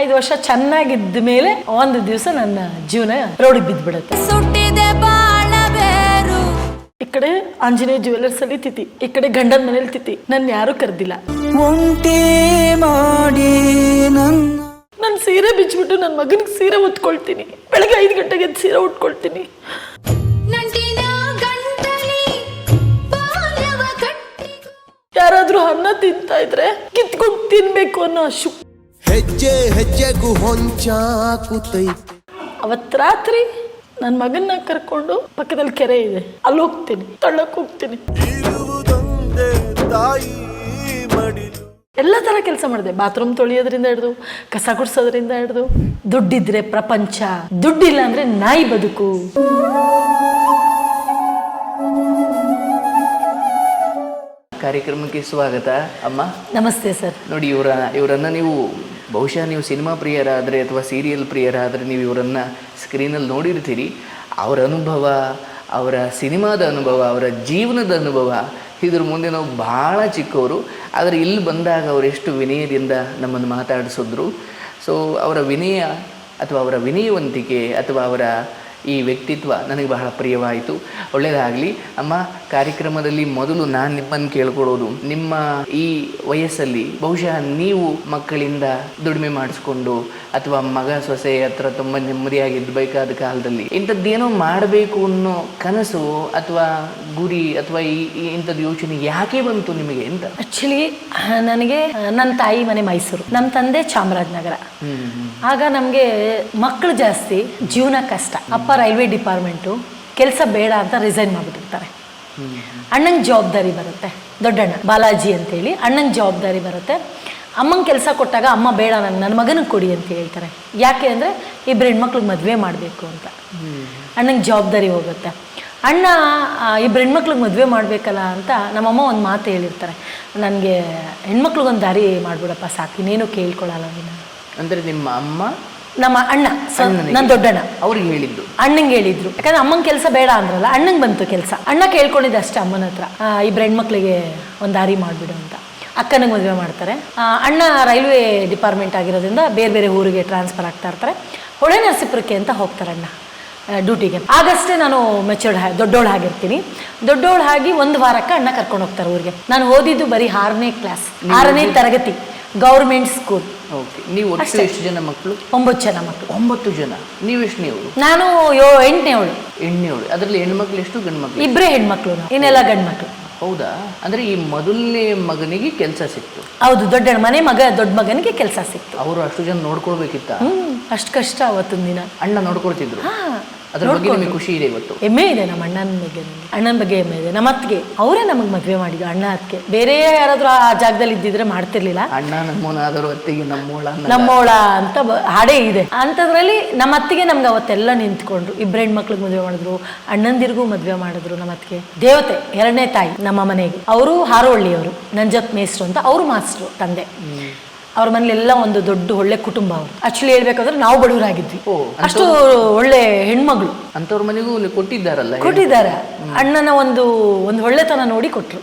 ಐದು ವರ್ಷ ಚೆನ್ನಾಗಿದ್ದ ಮೇಲೆ ಒಂದು ದಿವಸ ನನ್ನ ಜೀವನ ರೋಡಿಗೆ ಬಿದ್ದ್ಬಿಡುತ್ತೆ. ಸುಟ್ಟಿದೆ ಬಾಳಬೇರು ಈ ಕಡೆ ಆಂಜನೇಯ ಜುವೆಲ್ಲರ್ಸ್ ಅಲ್ಲಿ ತಿತಿ ಈ ಕಡೆ ಗಂಡನ ಮನೇಲಿ ತಿತಿ ನನ್ನ ಯಾರು ಕರೆದಿಲ್ಲ. ಒಂಟಿ ಮಾಡಿ ನನ್ನ ನಾನು ಸೀರೆ ಬಿಚ್ಚಿಬಿಟ್ಟು ನನ್ನ ಮಗನಿಗೆ ಸೀರೆ ಉತ್ಕೊಳ್ತೀನಿ. ಬೆಳಗ್ಗೆ ಐದು ಗಂಟೆಗೆ ಸೀರೆ ಉಟ್ಕೊಳ್ತೀನಿ. ಯಾರಾದ್ರೂ ಅನ್ನ ತಿಂತಾ ಇದ್ರೆ ಕಿತ್ಕೊಂಡು ತಿನ್ಬೇಕು ಅನ್ನೋ ಶು ಹೆಜ್ಜೆ ಹೆಜ್ಜೆಗೂ ಹೊಂಚಾಕುತ್ತೈತೆ ಅವತ್ತು ರಾತ್ರಿ ನನ್ನ ಮಗನ್ನ ಕರ್ಕೊಂಡು ಪಕ್ಕದಲ್ಲಿ ಕೆರೆ ಇದೆ. ಅಲ್ಲಿ ಹೋಗ್ತೀನಿ ತಳ್ಳಕ್ ಹೋಗ್ತೀನಿ. ಇರುವುದೊಂದೇ ತಾಯಿ ಮಡಿಲು ಎಲ್ಲ ಥರ ಕೆಲಸ ಮಾಡಿದೆ. ಬಾತ್ರೂಮ್ ತೊಳೆಯೋದ್ರಿಂದ ಹಿಡಿದು ಕಸ ಗುಡ್ಸೋದ್ರಿಂದ ಹಿಡಿದು ದುಡ್ಡಿದ್ರೆ ಪ್ರಪಂಚ ದುಡ್ಡಿಲ್ಲ ಅಂದ್ರೆ ನಾಯಿ ಬದುಕು. ಕಾರ್ಯಕ್ರಮಕ್ಕೆ ಸ್ವಾಗತ. ಅಮ್ಮ? ನಮಸ್ತೆ ಸರ್. ನೋಡಿ ಇವರ ಇವರನ್ನು ನೀವು ಬಹುಶಃ ನೀವು ಸಿನಿಮಾ ಪ್ರಿಯರಾದರೆ ಅಥವಾ ಸೀರಿಯಲ್ ಪ್ರಿಯರಾದರೆ ನೀವು ಇವರನ್ನು ಸ್ಕ್ರೀನಲ್ಲಿ ನೋಡಿರ್ತೀರಿ. ಅವರ ಅನುಭವ ಅವರ ಸಿನಿಮಾದ ಅನುಭವ ಅವರ ಜೀವನದ ಅನುಭವ ಇದ್ರ ಮುಂದೆ ನಾವು ಭಾಳ ಚಿಕ್ಕವರು. ಆದರೆ ಇಲ್ಲಿ ಬಂದಾಗ ಅವರು ಎಷ್ಟು ವಿನಯದಿಂದ ನಮ್ಮನ್ನು ಮಾತಾಡಿಸಿದ್ರು. ಸೊ ಅವರ ವಿನಯ ಅಥವಾ ಅವರ ವಿನಯವಂತಿಕೆ ಅಥವಾ ಅವರ ಈ ವ್ಯಕ್ತಿತ್ವ ನನಗೆ ಬಹಳ ಪ್ರಿಯವಾಯಿತು. ಒಳ್ಳೆಯದಾಗಲಿ. ಅಮ್ಮ ಕಾರ್ಯಕ್ರಮದಲ್ಲಿ ಮೊದಲು ನಾನು ನಿಮ್ಮನ್ನು ಕೇಳ್ಕೊಳ್ಳೋದು ನಿಮ್ಮ ಈ ವಯಸ್ಸಲ್ಲಿ ಬಹುಶಃ ನೀವು ಮಕ್ಕಳಿಂದ ದುಡಿಮೆ ಮಾಡಿಸ್ಕೊಂಡು ಅಥವಾ ಮಗ ಸೊಸೆ ಹತ್ರ ತುಂಬ ನೆಮ್ಮದಿಯಾಗಿ ಇದ್ಬೇಕಾದ ಕಾಲದಲ್ಲಿ ಇಂಥದ್ದೇನೋ ಮಾಡಬೇಕು ಅನ್ನೋ ಕನಸು ಅಥವಾ ಗುರಿ ಅಥವಾ ಈ ಈ ಇಂಥದ್ದು ಯೋಚನೆ ಯಾಕೆ ಬಂತು ನಿಮಗೆ ಅಂತ? ಆಕ್ಚುಲಿ ನನಗೆ ನನ್ನ ತಾಯಿ ಮನೆ ಮೈಸೂರು. ನಮ್ಮ ತಂದೆ ಚಾಮರಾಜನಗರ. ಆಗ ನಮಗೆ ಮಕ್ಕಳು ಜಾಸ್ತಿ ಜೀವನ ಕಷ್ಟ. ಅಪ್ಪ ರೈಲ್ವೆ ಡಿಪಾರ್ಟ್ಮೆಂಟು ಕೆಲಸ ಬೇಡ ಅಂತ ರಿಸೈನ್ ಮಾಡಿಬಿಟ್ಟಿರ್ತಾರೆ. ಅಣ್ಣಂಗೆ ಜವಾಬ್ದಾರಿ ಬರುತ್ತೆ. ದೊಡ್ಡಣ್ಣ, ಬಾಲಾಜಿ ಅಂತೇಳಿ ಅಣ್ಣಂಗೆ ಜವಾಬ್ದಾರಿ ಬರುತ್ತೆ. ಅಮ್ಮಂಗೆ ಕೆಲಸ ಕೊಟ್ಟಾಗ ಅಮ್ಮ ಬೇಡ ನನ್ನ ನನ್ನ ಮಗನಿಗೆ ಕೊಡಿ ಅಂತ ಹೇಳ್ತಾರೆ. ಯಾಕೆ ಅಂದರೆ ಇಬ್ಬರು ಹೆಣ್ಮಕ್ಳಿಗೆ ಮದುವೆ ಮಾಡಬೇಕು ಅಂತ. ಅಣ್ಣಂಗೆ ಜವಾಬ್ದಾರಿ ಹೋಗುತ್ತೆ. ಅಣ್ಣ ಇಬ್ಬರು ಹೆಣ್ಮಕ್ಳಿಗೆ ಮದುವೆ ಮಾಡಬೇಕಲ್ಲ ಅಂತ ನಮ್ಮಮ್ಮ ಒಂದು ಮಾತು ಹೇಳಿರ್ತಾರೆ. ನನಗೆ ಹೆಣ್ಮಕ್ಳಿಗೊಂದು ದಾರಿ ಮಾಡಿಬಿಡಪ್ಪ, ಸಾಕು, ಇನ್ನೇನು ಕೇಳ್ಕೊಳ್ಳಲ್ಲ ನೀನು. ಅಂದರೆ ನಿಮ್ಮ ಅಮ್ಮ ನಮ್ಮ ಅಣ್ಣ ನನ್ನ ದೊಡ್ಡಣ್ಣ. ಅವ್ರಿಗೆ ಹೇಳಿದ್ರು ಅಣ್ಣಂಗೆ ಹೇಳಿದ್ರು. ಯಾಕಂದ್ರೆ ಅಮ್ಮನ ಕೆಲಸ ಬೇಡ ಅಂದ್ರಲ್ಲ ಅಣ್ಣಂಗೆ ಬಂತು ಕೆಲಸ. ಅಣ್ಣ ಕೇಳ್ಕೊಂಡಿದ್ದೆ ಅಷ್ಟೇ ಅಮ್ಮನ ಹತ್ರ ಇಬ್ಬರು ಹೆಣ್ಮಕ್ಳಿಗೆ ಒಂದು ದಾರಿ ಮಾಡಿಬಿಡು ಅಂತ. ಅಕ್ಕನಿಗೆ ಮದುವೆ ಮಾಡ್ತಾರೆ. ಅಣ್ಣ ರೈಲ್ವೆ ಡಿಪಾರ್ಟ್ಮೆಂಟ್ ಆಗಿರೋದ್ರಿಂದ ಬೇರೆ ಬೇರೆ ಊರಿಗೆ ಟ್ರಾನ್ಸ್ಫರ್ ಆಗ್ತಾ ಇರ್ತಾರೆ. ಹೊಳೆ ನರಸೀಪುರಕ್ಕೆ ಅಂತ ಹೋಗ್ತಾರೆ ಅಣ್ಣ ಡ್ಯೂಟಿಗೆ. ಆಗಷ್ಟೇ ನಾನು ಮೆಚೂರ್ಡ್ ದೊಡ್ಡೋಳಾಗಿರ್ತೀನಿ ದೊಡ್ಡೋಳು ಆಗಿರ್ತೀನಿ. ದೊಡ್ಡೋಳು ಆಗಿ ಒಂದು ವಾರಕ್ಕೆ ಅಣ್ಣ ಕರ್ಕೊಂಡು ಹೋಗ್ತಾರೆ ಊರಿಗೆ. ನಾನು ಓದಿದ್ದು ಬರೀ ಆರನೇ ಕ್ಲಾಸ್ ಆರನೇ ತರಗತಿ ಗೌರ್ಮೆಂಟ್ ಸ್ಕೂಲ್ ಓಕೆ ನೀವು ಒಟ್ಟು ಅಷ್ಟೇ. ಎಷ್ಟು ಜನ ಮಕ್ಕಳು? ಒಂಬತ್ತು ಜನ ಮಕ್ಕಳು. ಒಂಬತ್ತು ಜನ. ನೀವು ನಾನು ಯೋ ಎಂಟನೇವಳು. ಹೆಣ್ಣೇಳು ಅದರಲ್ಲಿ ಹೆಣ್ಮಕ್ಳು ಎಷ್ಟು ಗಂಡು ಮಕ್ಳು ಇಬ್ಬರೇ ಹೆಣ್ಮಕ್ಳು ನಾವು ಇನ್ನೆಲ್ಲ ಗಂಡು ಮಕ್ಕಳು ಹೌದಾ? ಅಂದ್ರೆ ಈ ಮೊದಲನೇ ಮಗನಿಗೆ ಕೆಲಸ ಸಿಕ್ತು. ಹೌದು ದೊಡ್ಡ ಮನೆ ಮಗ ದೊಡ್ಡ ಮಗನಿಗೆ ಕೆಲಸ ಸಿಕ್ತು. ಅವರು ಅಷ್ಟು ಜನ ನೋಡ್ಕೊಳ್ಬೇಕಿತ್ತ? ಹ್ಮ್ ಅಷ್ಟು ಕಷ್ಟ ಅವತ್ತಿನ ದಿನ. ಅಣ್ಣ ನೋಡ್ಕೊಳ್ತಿದ್ರು? ಹಾ, ಅದ್ರ ಬಗ್ಗೆ ನಿಮಗೆ ಖುಷಿ ಇದೆ ಇವತ್ತು ಹೆಮ್ಮೆ ಇದೆ ನಮ್ಮ ಅಣ್ಣನ ಬಗ್ಗೆ ಅಣ್ಣನ ಬಗ್ಗೆ ಹೆಮ್ಮೆ ಇದೆ. ನಮ್ಮ ಅತ್ತಿಗೆ ಅವರೇ ನಮಗೆ ಮದುವೆ ಮಾಡಿದ್ರು ಅಣ್ಣ ಅತ್ತಿಗೆ. ಬೇರೆ ಯಾರಾದ್ರೂ ಆ ಜಾಗದಲ್ಲಿ ಇದ್ದಿದ್ರೆ ಮಾಡ್ತಿರ್ಲಿಲ್ಲ. ಅಣ್ಣ ನಮ್ಮನಾದರೂ ಅತ್ತಿಗೆ ನಮ್ಮೋಳ. ನಮ್ಮೋಳ ಅಂತ ಹಾಡೇ ಇದೆ. ಅಂಥದ್ರಲ್ಲಿ ನಮ್ಮ ಅತ್ತಿಗೆ ನಮ್ಗೆ ಅವತ್ತೆಲ್ಲ ನಿಂತ್ಕೊಂಡ್ರು. ಇಬ್ಬರು ಹೆಣ್ಮಕ್ಳಿಗೆ ಮದುವೆ ಮಾಡಿದ್ರು ಅಣ್ಣಂದಿರಿಗೂ ಮದುವೆ ಮಾಡಿದ್ರು ನಮ್ಮ ಅತ್ತಿಗೆ. ದೇವತೆ ಎರಡನೇ ತಾಯಿ ನಮ್ಮ ಮನೆಗೆ. ಅವರು ಹಾರೋಳ್ಳಿಯವರು ನಂಜತ್ ಮೇಸ್ಟ್ರು ಅಂತ ಅವರು ಮಾಸ್ಟ್ರು ತಂದೆ. ಅವ್ರ ಮನೇಲಿ ಎಲ್ಲ ಒಂದು ದೊಡ್ಡ ಒಳ್ಳೆ ಕುಟುಂಬ ಅವರು. ಆಕ್ಚುಲಿ ಹೇಳ್ಬೇಕಂದ್ರೆ ನಾವು ಬಡವರಾಗಿದ್ವಿ. ಅಷ್ಟು ಒಳ್ಳೆ ಹೆಣ್ಮಗಳು. ಅಂತವ್ರ ಮನೆಗೂ ಕೊಟ್ಟಿದ್ದಾರಲ್ಲ ಕೊಟ್ಟಿದ್ದಾರೆ. ಅಣ್ಣನ ಒಂದು ಒಂದು ಒಳ್ಳೆತನ ನೋಡಿ ಕೊಟ್ರು.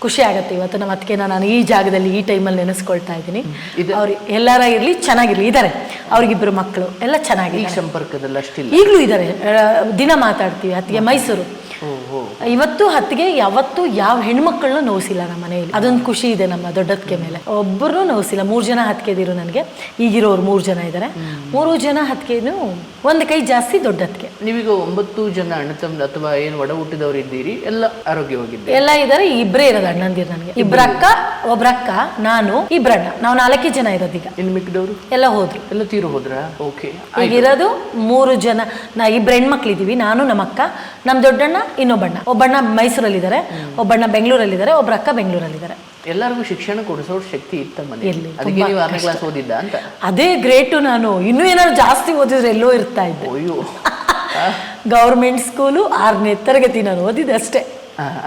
ಖುಷಿ ಆಗತ್ತೆ ಇವತ್ತು ನಮ್ಮ ಅದಕ್ಕೆ ನಾನು ಈ ಜಾಗದಲ್ಲಿ ಈ ಟೈಮಲ್ಲಿ ನೆನೆಸ್ಕೊಳ್ತಾ ಇದ್ದೀನಿ. ಇದು- ಅವ್ರು ಎಲ್ಲಾರ ಇರ್ಲಿ ಚೆನ್ನಾಗಿರ್ಲಿ. ಇದ್ದಾರೆ ಅವ್ರಿಗಿಬ್ರು ಮಕ್ಕಳು ಎಲ್ಲ ಚೆನ್ನಾಗಿ ಸಂಪರ್ಕದಲ್ಲಿ ಅಷ್ಟಿಲ್ಲ. ಈಗಲೂ ಇದ್ದಾರೆ ದಿನ ಮಾತಾಡ್ತೀವಿ ಅತ್ತಿಗೆ ಮೈಸೂರು. ಇವತ್ತು ಹತ್ತಿಗೆ ಯಾವತ್ತು ಯಾವ ಹೆಣ್ಮಕ್ಳನ್ನೂ ನೋವಿಸಿಲ್ಲ ನಮ್ಮ ಮನೆಯಲ್ಲಿ. ಅದೊಂದು ಖುಷಿ ಇದೆ ನಮ್ಮ ದೊಡ್ಡದಕ್ಕೆ ಮೇಲೆ. ಒಬ್ಬರು ನೋವಿಸಿಲ್ಲ. ಮೂರು ಜನ ಹತ್ತಿಗೆದಿರು ನನಗೆ. ಈಗಿರೋರು ಮೂರು ಜನ ಇದ್ದಾರೆ ಮೂರು ಜನ ಹತ್ತಿಗೆನು ಒಂದು ಕೈ ಜಾಸ್ತಿ ದೊಡ್ಡದಕ್ಕೆ ನಿಮಗೆ ಒಂಬತ್ತು ಜನ ಅಣ್ಣ ತಮ್ಮ ಅಥವಾ ಏನು ಒಡ ಹುಟ್ಟಿದವರು ಇದ್ದೀರಿ? ಎಲ್ಲ ಆರೋಗ್ಯವಾಗಿದ್ದೆ ಎಲ್ಲ ಇದ್ದಾರೆ ಇಬ್ಬರೇ ಇರೋದು ಅಣ್ಣಂದಿರು ನನಗೆ. ಇಬ್ಬರ ಅಕ್ಕ ಒಬ್ಬರ ಒಬ್ರಕ್ಕ ನಾನು ಇಬ್ರಣ್ಣ ನಾವು ನಾಲ್ಕೇ ಜನ ಇರೋದೀಗ ಇನ್ನು ಮಿಕ್ಕಿದವರು? ಎಲ್ಲ ಹೋದ್ರು. ಎಲ್ಲ ತೀರು ಹೋದ್ರ? ಓಕೆ. ಈಗ ಇರೋದು ಮೂರು ಜನ. ನಾ ಇಬ್ರು ಹೆಣ್ಮಕ್ಳಿದೀವಿ. ನಾನು ನಮ್ಮ ಅಕ್ಕ ನಮ್ಮ ದೊಡ್ಡಣ್ಣ ಇನ್ನೊಬ್ಬಣ್ಣ ಒಬ್ಬಣ್ಣ ಮೈಸೂರಲ್ಲಿದ್ದಾರೆ ಒಬ್ಬಣ್ಣ ಬೆಂಗಳೂರಲ್ಲಿದ್ದಾರೆ ಒಬ್ಬರ ಅಕ್ಕ ಬೆಂಗಳೂರಲ್ಲಿದ್ದಾರೆ. ಎಲ್ಲರಿಗೂ ಶಿಕ್ಷಣ ಕೊಡಿಸೋ ಶಕ್ತಿ ಇತ್ತ ಆರನೇ ಕ್ಲಾಸ್ ಓದಿದ್ದ ಅಂತ? ಅದೇ ಗ್ರೇಟು ನಾನು. ಇನ್ನೂ ಏನಾದ್ರು ಜಾಸ್ತಿ ಓದಿದ್ರೆ ಎಲ್ಲೋ ಇರ್ತಾ ಇದ್ದೆ. ಅಯ್ಯೋ. ಗೌರ್ಮೆಂಟ್ ಸ್ಕೂಲು ಆರನೇ ತರಗತಿ ನಾನು ಓದಿದ್ದೆ ಅಷ್ಟೇ.